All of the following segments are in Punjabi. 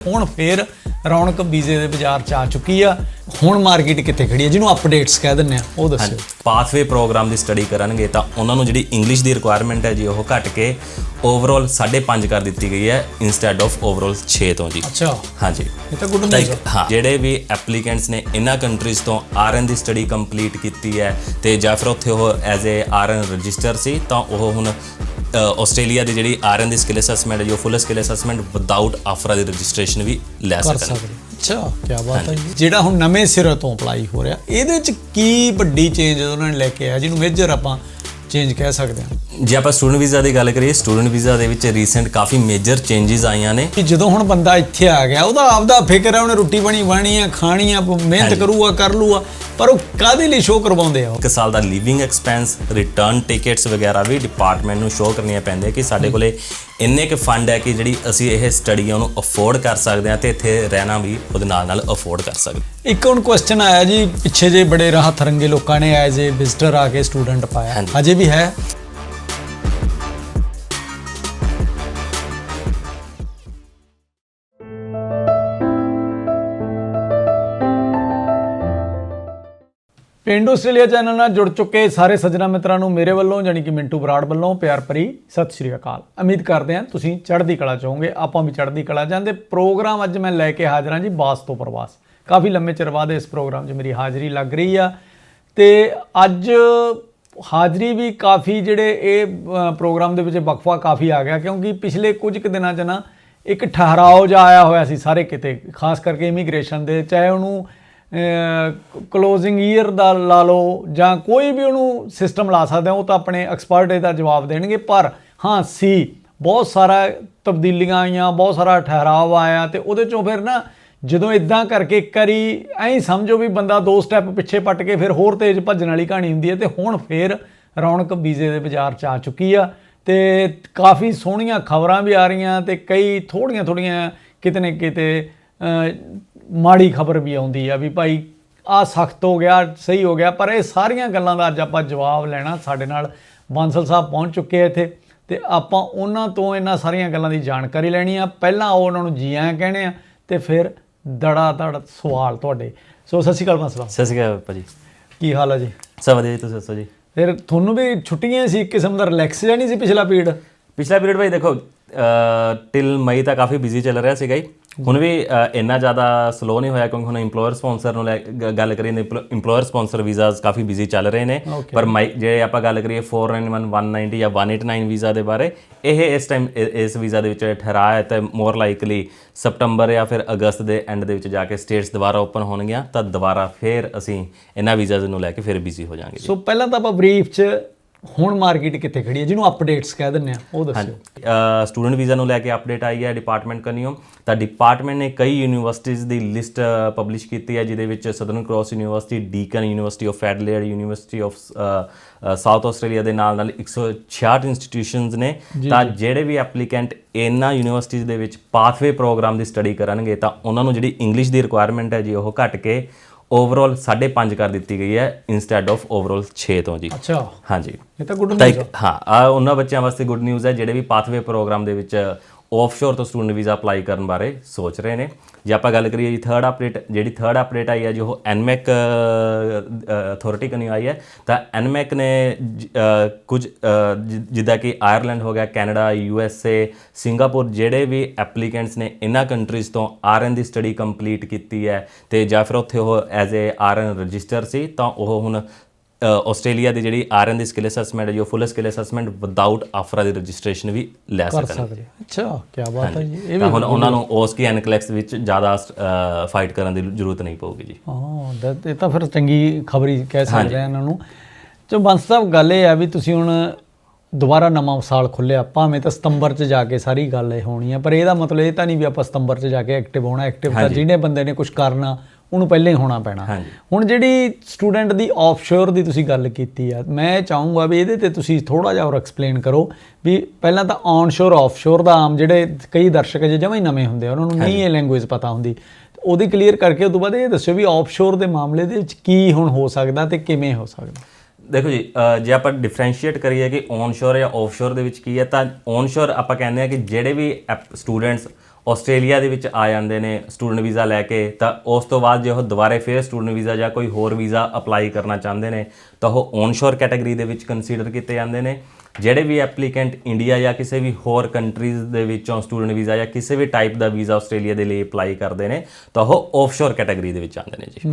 ਹੁਣ ਫੇਰ ਰੌਣਕ ਵੀਜ਼ੇ ਦੇ ਬਾਜ਼ਾਰ ਚ ਆ ਚੁੱਕੀ ਆ। ਹੁਣ ਮਾਰਕੀਟ ਕਿੱਥੇ ਖੜੀ ਹੈ ਜਿਹਨੂੰ ਅਪਡੇਟਸ ਕਹਿ ਦਿੰਦੇ ਆ ਉਹ ਦੱਸਿਓ। ਪਾਥਵੇ ਪ੍ਰੋਗਰਾਮ ਦੀ ਸਟੱਡੀ ਕਰਨਗੇ ਤਾਂ ਉਹਨਾਂ ਨੂੰ ਜਿਹੜੀ ਇੰਗਲਿਸ਼ ਦੀ ਰਿਕੁਆਇਰਮੈਂਟ ਹੈ ਜੀ ਉਹ ਘਟ ਕੇ ਓਵਰਆਲ 5.5 ਕਰ ਦਿੱਤੀ ਗਈ ਹੈ ਇਨਸਟੈਡ ਆਫ ਓਵਰਆਲ 6 ਤੋਂ ਜੀ। ਅੱਛਾ। ਹਾਂਜੀ। ਇਹ ਤਾਂ ਗੁੱਡ ਨਿਊਜ਼ ਹਾਂ ਜਿਹੜੇ ਵੀ ਐਪਲੀਕੈਂਟਸ ਨੇ ਇਨ੍ਹਾਂ ਕੰਟਰੀਜ਼ ਤੋਂ ਆਰਐਨ ਦੀ ਸਟੱਡੀ ਕੰਪਲੀਟ ਕੀਤੀ ਹੈ ਤੇ ਜਾਂ ਫਿਰ ਉੱਥੇ ਉਹ ਐਜ਼ ਅ ਆਰਐਨ ਰਜਿਸਟਰ ਸੀ ਤਾਂ ਉਹ ਹੁਣ ਆਸਟ੍ਰੇਲੀਆ ਦੀ ਜਿਹੜੀ ਆਰਐਨ ਦੀ ਸਕਿੱਲ ਅਸੈਸਮੈਂਟ ਹੈ ਜੋ full skill assessment without AHPRA ਦੀ ਰਜਿਸਟ੍ਰੇਸ਼ਨ ਵੀ ਲੈ ਕਰ ਸਕਣ ਸਕਦੇ ਅੱਛਾ ਕੀ ਬਾਤ ਹੈ ਜੀ। ਜਿਹੜਾ ਹੁਣ ਨਵੇਂ ਸਿਰੇ ਤੋਂ ਅਪਲਾਈ ਹੋ ਰਿਹਾ ਇਹਦੇ ਚ ਕੀ ਵੱਡੀ ਚੇਂਜ ਉਹਨਾਂ ਨੇ ਲੈ ਕੇ ਆਇਆ ਜਿਹਨੂੰ ਮੇਜਰ ਆਪਾਂ ਚੇਂਜ ਕਹਿ ਸਕਦੇ ਹਾਂ? ਜੇ ਆਪਾਂ ਸਟੂਡੈਂਟ ਵੀਜ਼ਾ ਦੀ ਗੱਲ ਕਰੀਏ ਸਟੂਡੈਂਟ ਵੀਜ਼ਾ ਦੇ ਵਿੱਚ ਰੀਸੈਂਟ ਕਾਫੀ ਮੇਜਰ ਚੇਂਜਸ ਆਈਆਂ ਨੇ ਕਿ ਜਦੋਂ ਹੁਣ ਬੰਦਾ ਇੱਥੇ ਆ ਗਿਆ ਉਹਦਾ ਆਪਦਾ ਫਿਕਰ ਹੈ ਉਹਨੇ ਰੋਟੀ ਪਾਣੀ ਬਾਣੀ ਆ ਖਾਣੀ ਆ ਮਿਹਨਤ ਕਰੂਗਾ ਕਰ ਲੂਗਾ ਪਰ ਉਹ ਕਾਦੇ ਲਈ ਸ਼ੋਅ ਕਰਵਾਉਂਦੇ ਆ? ਇੱਕ ਸਾਲ ਦਾ ਲਿਵਿੰਗ ਐਕਸਪੈਂਸ ਰਿਟਰਨ ਟਿਕਟਸ ਵਗੈਰਾ ਵੀ ਡਿਪਾਰਟਮੈਂਟ ਨੂੰ ਸ਼ੋਅ ਕਰਨੀਆਂ ਪੈਂਦੀਆਂ ਕਿ ਸਾਡੇ ਕੋਲੇ ਇੰਨੇ ਕੁ ਫੰਡ ਹੈ ਕਿ ਜਿਹੜੀ ਅਸੀਂ ਇਹ ਸਟੱਡੀ ਉਹਨੂੰ ਅਫੋਰਡ ਕਰ ਸਕਦੇ ਹਾਂ ਤੇ ਇੱਥੇ ਰਹਿਣਾ ਵੀ ਉਹਦੇ ਨਾਲ ਨਾਲ ਅਫੋਰਡ ਕਰ ਸਕਦੇ। ਇੱਕ ਹੁਣ ਕੁਐਸਚਨ ਆਇਆ ਜੀ ਪਿੱਛੇ ਜੇ ਬੜੇ ਰਾਹਤ ਰੰਗੇ ਲੋਕਾਂ ਨੇ ਐਜ਼ ਏ ਵਿਜ਼ਟਰ ਆ ਕੇ ਸਟੂਡੈਂਟ ਪਾਇਆ। ਅਜੇ ਵੀ ਹੈ ਪਿੰਡ ਆਸਟ੍ਰੇਲੀਆ ਚੈਨਲ ਨਾਲ ਜੁੜ ਚੁੱਕੇ ਸਾਰੇ ਸੱਜਣਾ ਮਿੱਤਰਾਂ ਨੂੰ ਮੇਰੇ ਵੱਲੋਂ ਜਾਨੀ ਕਿ ਮਿੰਟੂ ਬਰਾੜ ਵੱਲੋਂ, ਪਿਆਰ ਭਰੀ ਸਤਿ ਸ਼੍ਰੀ ਅਕਾਲ। ਉਮੀਦ ਕਰਦੇ ਹਾਂ ਤੁਸੀਂ ਚੜ੍ਹਦੀ ਕਲਾ ਚਾਹੋਗੇ ਆਪਾਂ ਵੀ ਚੜ੍ਹਦੀ ਕਲਾ ਜਾਂਦੇ ਪ੍ਰੋਗਰਾਮ ਅੱਜ ਮੈਂ ਲੈ ਕੇ ਹਾਜ਼ਰ ਹਾਂ ਜੀ ਬਾਸ ਤੋਂ ਪ੍ਰਵਾਸ। ਕਾਫੀ ਲੰਮੇ ਚਿਰ ਬਾਅਦ ਇਸ ਪ੍ਰੋਗਰਾਮ 'ਚ ਮੇਰੀ ਹਾਜ਼ਰੀ ਲੱਗ ਰਹੀ ਆ। ਤੇ ਅੱਜ ਹਾਜ਼ਰੀ ਵੀ ਕਾਫੀ ਜਿਹੜੇ ਇਹ ਪ੍ਰੋਗਰਾਮ ਦੇ ਵਿੱਚ ਵਕਫਾ ਕਾਫੀ ਆ ਗਿਆ, ਕਿਉਂਕਿ ਪਿਛਲੇ ਕੁਝ ਕੁ ਦਿਨਾਂ 'ਚ ਨਾ ਇੱਕ ਠਹਿਰਾਓ ਜਿਹਾ ਆਇਆ ਹੋਇਆ ਸੀ ਸਾਰੇ ਕਿਤੇ, ਖਾਸ ਕਰਕੇ ਇਮੀਗ੍ਰੇਸ਼ਨ ਦੇ, ਚਾਹੇ ਉਹਨੂੰ ਕਲੋਜ਼ਿੰਗ ਈਅਰ ਦਾ ਲਾ ਲਓ ਜਾਂ ਕੋਈ ਵੀ ਉਹਨੂੰ ਸਿਸਟਮ ਲਾ ਸਕਦੇ ਹੋ ਉਹ ਤਾਂ ਆਪਣੇ ਐਕਸਪਰਟ ਇਹਦਾ ਜਵਾਬ ਦੇਣਗੇ। ਪਰ ਹਾਂ ਸੀ ਬਹੁਤ ਸਾਰਾ ਤਬਦੀਲੀਆਂ ਆਈਆਂ, ਬਹੁਤ ਸਾਰਾ ਠਹਿਰਾਵ ਆਇਆ ਤੇ ਉਹਦੇ ਚੋਂ ਫਿਰ ਨਾ ਜਦੋਂ ਇਦਾਂ ਕਰਕੇ ਇੱਕ ਵਾਰੀ ਐਂ ਸਮਝੋ ਵੀ ਬੰਦਾ ਦੋ ਸਟੈਪ ਪਿੱਛੇ ਪੱਟ ਕੇ ਫਿਰ ਹੋਰ ਤੇਜ਼ ਭੱਜਣ ਵਾਲੀ ਕਹਾਣੀ ਹੁੰਦੀ ਹੈ ਤੇ ਹੁਣ ਫੇਰ ਰੌਣਕ ਵੀਜ਼ੇ ਦੇ ਬਾਜ਼ਾਰ ਚ ਆ ਚੁੱਕੀ ਆ ਤੇ ਕਾਫੀ ਸੋਹਣੀਆਂ ਖਬਰਾਂ ਵੀ ਆ ਰਹੀਆਂ ਤੇ ਕਈ ਥੋੜੀਆਂ ਥੋੜੀਆਂ ਕਿਤੇ ਨਾ ਕਿਤੇ ਮਾੜੀ ਖਬਰ ਵੀ ਆਉਂਦੀ ਆ ਵੀ ਭਾਈ ਆ ਸਖਤ ਹੋ ਗਿਆ ਸਹੀ ਹੋ ਗਿਆ ਪਰ ਇਹ ਸਾਰੀਆਂ ਗੱਲਾਂ ਦਾ ਅੱਜ ਆਪਾਂ ਜਵਾਬ ਲੈਣਾ ਸਾਡੇ ਨਾਲ। ਬਾਂਸਲ ਸਾਹਿਬ ਪਹੁੰਚ ਚੁੱਕੇ ਆ ਇੱਥੇ ਤੇ ਆਪਾਂ ਉਹਨਾਂ ਤੋਂ ਇਹਨਾਂ ਸਾਰੀਆਂ ਗੱਲਾਂ ਦੀ ਜਾਣਕਾਰੀ ਲੈਣੀ ਆ। ਪਹਿਲਾਂ ਉਹ ਉਹਨਾਂ ਨੂੰ ਜੀ ਆਇਆਂ ਕਹਿਣੇ ਆ ਤੇ ਫਿਰ ਦੜਾ ਦੜ ਸਵਾਲ ਤੁਹਾਡੇ। ਸੋ ਸਤਿ ਸ਼੍ਰੀ ਅਕਾਲ ਬਾਂਸਲ ਸਤਿ ਸ਼੍ਰੀ ਅਕਾਲ ਭਾਜੀ। ਕੀ ਹਾਲ ਹੈ ਜੀ? ਸਭ ਵਧੀਆ ਜੀ ਤੁਸੀਂ ਦੱਸੋ ਜੀ? ਫਿਰ ਤੁਹਾਨੂੰ ਵੀ ਛੁੱਟੀਆਂ ਸੀ ਇੱਕ ਕਿਸਮ ਦਾ ਰਿਲੈਕਸ ਜਾਨੀ ਸੀ ਪਿਛਲਾ ਪੀਰੀਅਡ? ਪਿਛਲਾ ਪੀਰੀਅਡ ਭਾਈ ਦੇਖੋ ਟਿਲ ਮਈ ਤਾਂ ਕਾਫੀ ਬਿਜ਼ੀ ਚੱਲ ਰਿਹਾ ਸੀਗਾ ਜੀ। ਹੁਣ ਵੀ ਇੰਨਾ ਜ਼ਿਆਦਾ ਸਲੋ ਨਹੀਂ ਹੋਇਆ ਕਿਉਂਕਿ ਹੁਣ EMPLOYER ਸਪਾਂਸਰ ਨੂੰ ਗੱਲ ਕਰੀਏ ਤਾਂ EMPLOYER ਸਪਾਂਸਰ ਵੀਜ਼ਾਸ ਕਾਫੀ ਬਿਜ਼ੀ ਚੱਲ ਰਹੇ ਨੇ। ਪਰ ਮਈ ਜੇ ਆਪਾਂ ਗੱਲ ਕਰੀਏ 491 190 ਜਾਂ 189 ਵੀਜ਼ਾ ਦੇ ਬਾਰੇ ਇਹ ਇਸ ਟਾਈਮ ਇਸ ਵੀਜ਼ਾ ਦੇ ਵਿੱਚ ਠਹਿਰਾਇਆ ਹੈ ਤਾਂ ਮੋਰ ਲਾਈਕਲੀ ਸਪਟੰਬਰ ਜਾਂ ਫਿਰ ਅਗਸਤ ਦੇ ਐਂਡ ਦੇ ਵਿੱਚ ਜਾ ਕੇ ਸਟੇਟਸ ਦੁਬਾਰਾ ਓਪਨ ਹੋਣਗੀਆਂ ਤਾਂ ਦੁਬਾਰਾ ਫਿਰ ਅਸੀਂ ਇਹਨਾਂ ਵੀਜ਼ਾਸ ਨੂੰ ਲੈ ਕੇ ਫਿਰ ਬਿਜ਼ੀ ਹੋ ਜਾਾਂਗੇ ਸੋ ਪਹਿਲਾਂ ਤਾਂ ਆਪਾਂ ਬਰੀਫ ਚ ਹੁਣ ਮਾਰਕੀਟ ਕਿੱਥੇ ਖੜੀ ਹੈ? ਜਿਹਨੂੰ ਅਪਡੇਟਸ ਕਹਿ ਦਿੰਦੇ ਆ ਉਹ ਦੱਸਿਓ। ਸਟੂਡੈਂਟ ਵੀਜ਼ਾ ਨੂੰ ਲੈ ਕੇ ਅਪਡੇਟ ਆਈ ਹੈ ਡਿਪਾਰਟਮੈਂਟ ਕਨੀਓ। ਤਾਂ ਡਿਪਾਰਟਮੈਂਟ ਨੇ ਕਈ ਯੂਨੀਵਰਸਿਟੀਜ਼ ਦੀ ਲਿਸਟ ਪਬਲਿਸ਼ ਕੀਤੀ ਹੈ ਜਿਹਦੇ ਵਿੱਚ Southern Cross University Deakin University of Adelaide University of South Australia ਦੇ ਨਾਲ ਨਾਲ 166 ਇੰਸਟੀਟਿਊਸ਼ਨਸ ਨੇ। ਤਾਂ ਜਿਹੜੇ ਵੀ ਐਪਲੀਕੈਂਟ ਇਹਨਾਂ ਯੂਨੀਵਰਸਿਟੀਜ਼ ਦੇ ਵਿੱਚ ਪਾਥਵੇ ਪ੍ਰੋਗਰਾਮ ਦੀ ਸਟੱਡੀ ਕਰਨਗੇ ਤਾਂ ਉਹਨਾਂ ਨੂੰ ਜਿਹੜੀ ਇੰਗਲਿਸ਼ ਦੀ ਰਿਕੁਆਇਰਮੈਂਟ ਹੈ ਜੀ ਉਹ ਘਟ ਕੇ ਓਵਰਆਲ 5.5 ਕਰ ਦਿੱਤੀ ਗਈ ਹੈ ਇਨਸਟੈਡ ਆਫ ਓਵਰਆਲ 6 ਤੋਂ ਜੀ। ਅੱਛਾ। ਹਾਂਜੀ। ਇਹ ਤਾਂ ਗੁੱਡ ਇੱਕ ਹਾਂ ਆ ਉਹਨਾਂ ਬੱਚਿਆਂ ਵਾਸਤੇ ਗੁੱਡ ਨਿਊਜ਼ ਹੈ ਜਿਹੜੇ ਵੀ ਪਾਥਵੇ ਪ੍ਰੋਗਰਾਮ ਦੇ ਵਿੱਚ ਆਫਸ਼ੋਰ ਤੋਂ ਸਟੂਡੈਂਟ ਵੀਜ਼ਾ ਅਪਲਾਈ ਕਰਨ ਬਾਰੇ ਸੋਚ ਰਹੇ ਨੇ। ਜੇ ਆਪਾਂ ਗੱਲ ਕਰੀਏ ਜੀ ਥਰਡ ਅਪਡੇਟ ਜਿਹੜੀ ਥਰਡ ਅਪਡੇਟ ਆਈ ਹੈ ਜੋ ਐਨਮੈਕ ਅਥਾਰਟੀ ਕਨੀ ਆਈ ਹੈ। ਤਾਂ ਐਨਮੈਕ ਨੇ ਜ- ਕੁਝ ਅ, ਜਿੱਦਾਂ ਕਿ ਆਇਰਲੈਂਡ ਹੋ ਗਿਆ Canada U S A Singapore ਜਿਹੜੇ ਵੀ ਐਪਲੀਕੈਂਟਸ ਨੇ ਇਹਨਾਂ ਕੰਟਰੀਜ਼ ਤੋਂ ਆਰ ਆਰਐਨ ਦੀ ਸਟੱਡੀ ਕੰਪਲੀਟ ਕੀਤੀ ਹੈ। ਤੇ ਜਾਂ ਫਿਰ ਉੱਥੇ ਉਹ ਐਜ਼ ਅ ਆਰਐਨ ਰਜਿਸਟਰ ਸੀ ਤਾਂ ਉਹ ਹੁਣ ਆਸਟ੍ਰੇਲੀਆ ਦੀ ਜਿਹੜੀ ਆਰਐਨ ਦੀ ਸਕਿੱਲ ਅਸੈਸਮੈਂਟ ਹੈ ਜੋ full skill assessment without AHPRA ਦੀ ਰਜਿਸਟ੍ਰੇਸ਼ਨ ਵੀ ਲੈ ਸਕਣ। ਅੱਛਾ ਕੀ ਬਾਤ ਹੈ ਜੀ। ਇਹ ਵੀ ਹੁਣ ਉਹਨਾਂ ਨੂੰ ਓਸਕੀ ਐਨਕਲੈਕਸ ਵਿੱਚ ਜ਼ਿਆਦਾ ਫਾਈਟ ਕਰਨ ਦੀ ਜ਼ਰੂਰਤ ਨਹੀਂ ਪਊਗੀ ਜੀ। ਹਾਂ ਇਹ ਤਾਂ ਫਿਰ ਚੰਗੀ ਖਬਰੀ ਕਹਿ ਸਕਦੇ ਆ ਇਹਨਾਂ ਨੂੰ। ਜੋ ਬੰਸ ਸਾਹਿਬ ਗੱਲ ਇਹ ਆ ਵੀ ਤੁਸੀਂ ਹੁਣ ਦੁਬਾਰਾ ਨਵਾਂ ਸਾਲ ਖੁੱਲਿਆ ਭਾਵੇਂ ਤਾਂ ਸਤੰਬਰ 'ਚ ਜਾ ਕੇ ਸਾਰੀ ਗੱਲ ਇਹ ਹੋਣੀ ਆ ਪਰ ਇਹਦਾ ਮਤਲਬ ਇਹ ਤਾਂ ਨਹੀਂ ਵੀ ਆਪਾਂ ਸਤੰਬਰ 'ਚ ਜਾ ਕੇ ਐਕਟਿਵ ਹੋਣਾ ਐਕਟਿਵ ਤਾਂ ਜਿਹਨੇ ਬੰਦੇ ਨੇ ਕੁਝ ਕਰਨਾ ਉਹਨੂੰ ਪਹਿਲਾਂ ਹੀ ਹੋਣਾ ਪੈਣਾ। ਹੁਣ ਜਿਹੜੀ ਸਟੂਡੈਂਟ ਦੀ ਆਫਸ਼ੋਰ ਦੀ ਤੁਸੀਂ ਗੱਲ ਕੀਤੀ ਆ ਮੈਂ ਚਾਹੂੰਗਾ ਵੀ ਇਹਦੇ ਤੇ ਤੁਸੀਂ ਥੋੜਾ ਜਿਹਾ ਹੋਰ ਐਕਸਪਲੇਨ ਕਰੋ ਵੀ ਪਹਿਲਾਂ ਤਾਂ ਔਨਸ਼ੋਰ ਆਫਸ਼ੋਰ ਦਾ ਆਮ ਜਿਹੜੇ ਕਈ ਦਰਸ਼ਕ ਜੇ ਜਮਾਂ ਹੀ ਨਵੇਂ ਹੁੰਦੇ ਆ ਉਹਨਾਂ ਨੂੰ ਨਹੀਂ ਇਹ ਲੈਂਗੁਏਜ ਪਤਾ ਹੁੰਦੀ। ਉਹਦੀ ਕਲੀਅਰ ਕਰਕੇ ਉਸ ਤੋਂ ਬਾਅਦ ਇਹ ਦੱਸਿਓ ਵੀ ਆਫਸ਼ੋਰ ਦੇ ਮਾਮਲੇ ਦੇ ਵਿੱਚ ਕੀ ਹੁਣ ਹੋ ਸਕਦਾ ਤੇ ਕਿਵੇਂ ਹੋ ਸਕਦਾ। ਦੇਖੋ ਜੀ ਜੇ ਆਪਾਂ ਡਿਫਰੈਂਸ਼ੀਏਟ ਕਰੀਏ ਕਿ ਔਨਸ਼ੋਰ ਜਾਂ ਆਫਸ਼ੋਰ ਦੇ ਵਿੱਚ ਕੀ ਹੈ ਤਾਂ ਔਨਸ਼ੋਰ ਆਪਾਂ ਕਹਿੰਦੇ ਆ ਕਿ ਜਿਹੜੇ ਵੀ ਸਟੂਡੈਂਟਸ ਆਸਟ੍ਰੇਲੀਆ ਦੇ ਵਿੱਚ ਆ ਜਾਂਦੇ ਨੇ ਸਟੂਡੈਂਟ ਵੀਜ਼ਾ ਲੈ ਕੇ, ਤਾਂ ਉਸ ਤੋਂ ਬਾਅਦ ਜੇ ਉਹ ਦੁਬਾਰੇ ਫਿਰ ਸਟੂਡੈਂਟ ਵੀਜ਼ਾ ਜਾਂ ਕੋਈ ਹੋਰ ਵੀਜ਼ਾ ਅਪਲਾਈ ਕਰਨਾ ਚਾਹੁੰਦੇ ਨੇ, ਤਾਂ ਉਹ ਔਨਸ਼ੋਰ ਕੈਟਾਗਰੀ ਦੇ ਵਿੱਚ ਕੰਸੀਡਰ ਕੀਤੇ ਜਾਂਦੇ ਨੇ। ਜਿਹੜੇ ਵੀ ਐਪਲੀਕੈਂਟ ਇੰਡੀਆ ਜਾਂ ਕਿਸੇ ਵੀ ਹੋਰ ਕੰਟਰੀਜ਼ ਦੇ ਵਿੱਚੋਂ ਸਟੂਡੈਂਟ ਵੀਜ਼ਾ ਜਾਂ ਕਿਸੇ ਵੀ ਟਾਈਪ ਦਾ ਵੀਜ਼ਾ ਆਸਟ੍ਰੇਲੀਆ ਦੇ ਲਈ ਅਪਲਾਈ ਕਰਦੇ ਨੇ ਤਾਂ ਉਹ ਆਫਸ਼ੋਰ ਕੈਟਾਗਰੀ ਦੇ ਵਿੱਚ ਆਉਂਦੇ ਨੇ ਜੀ।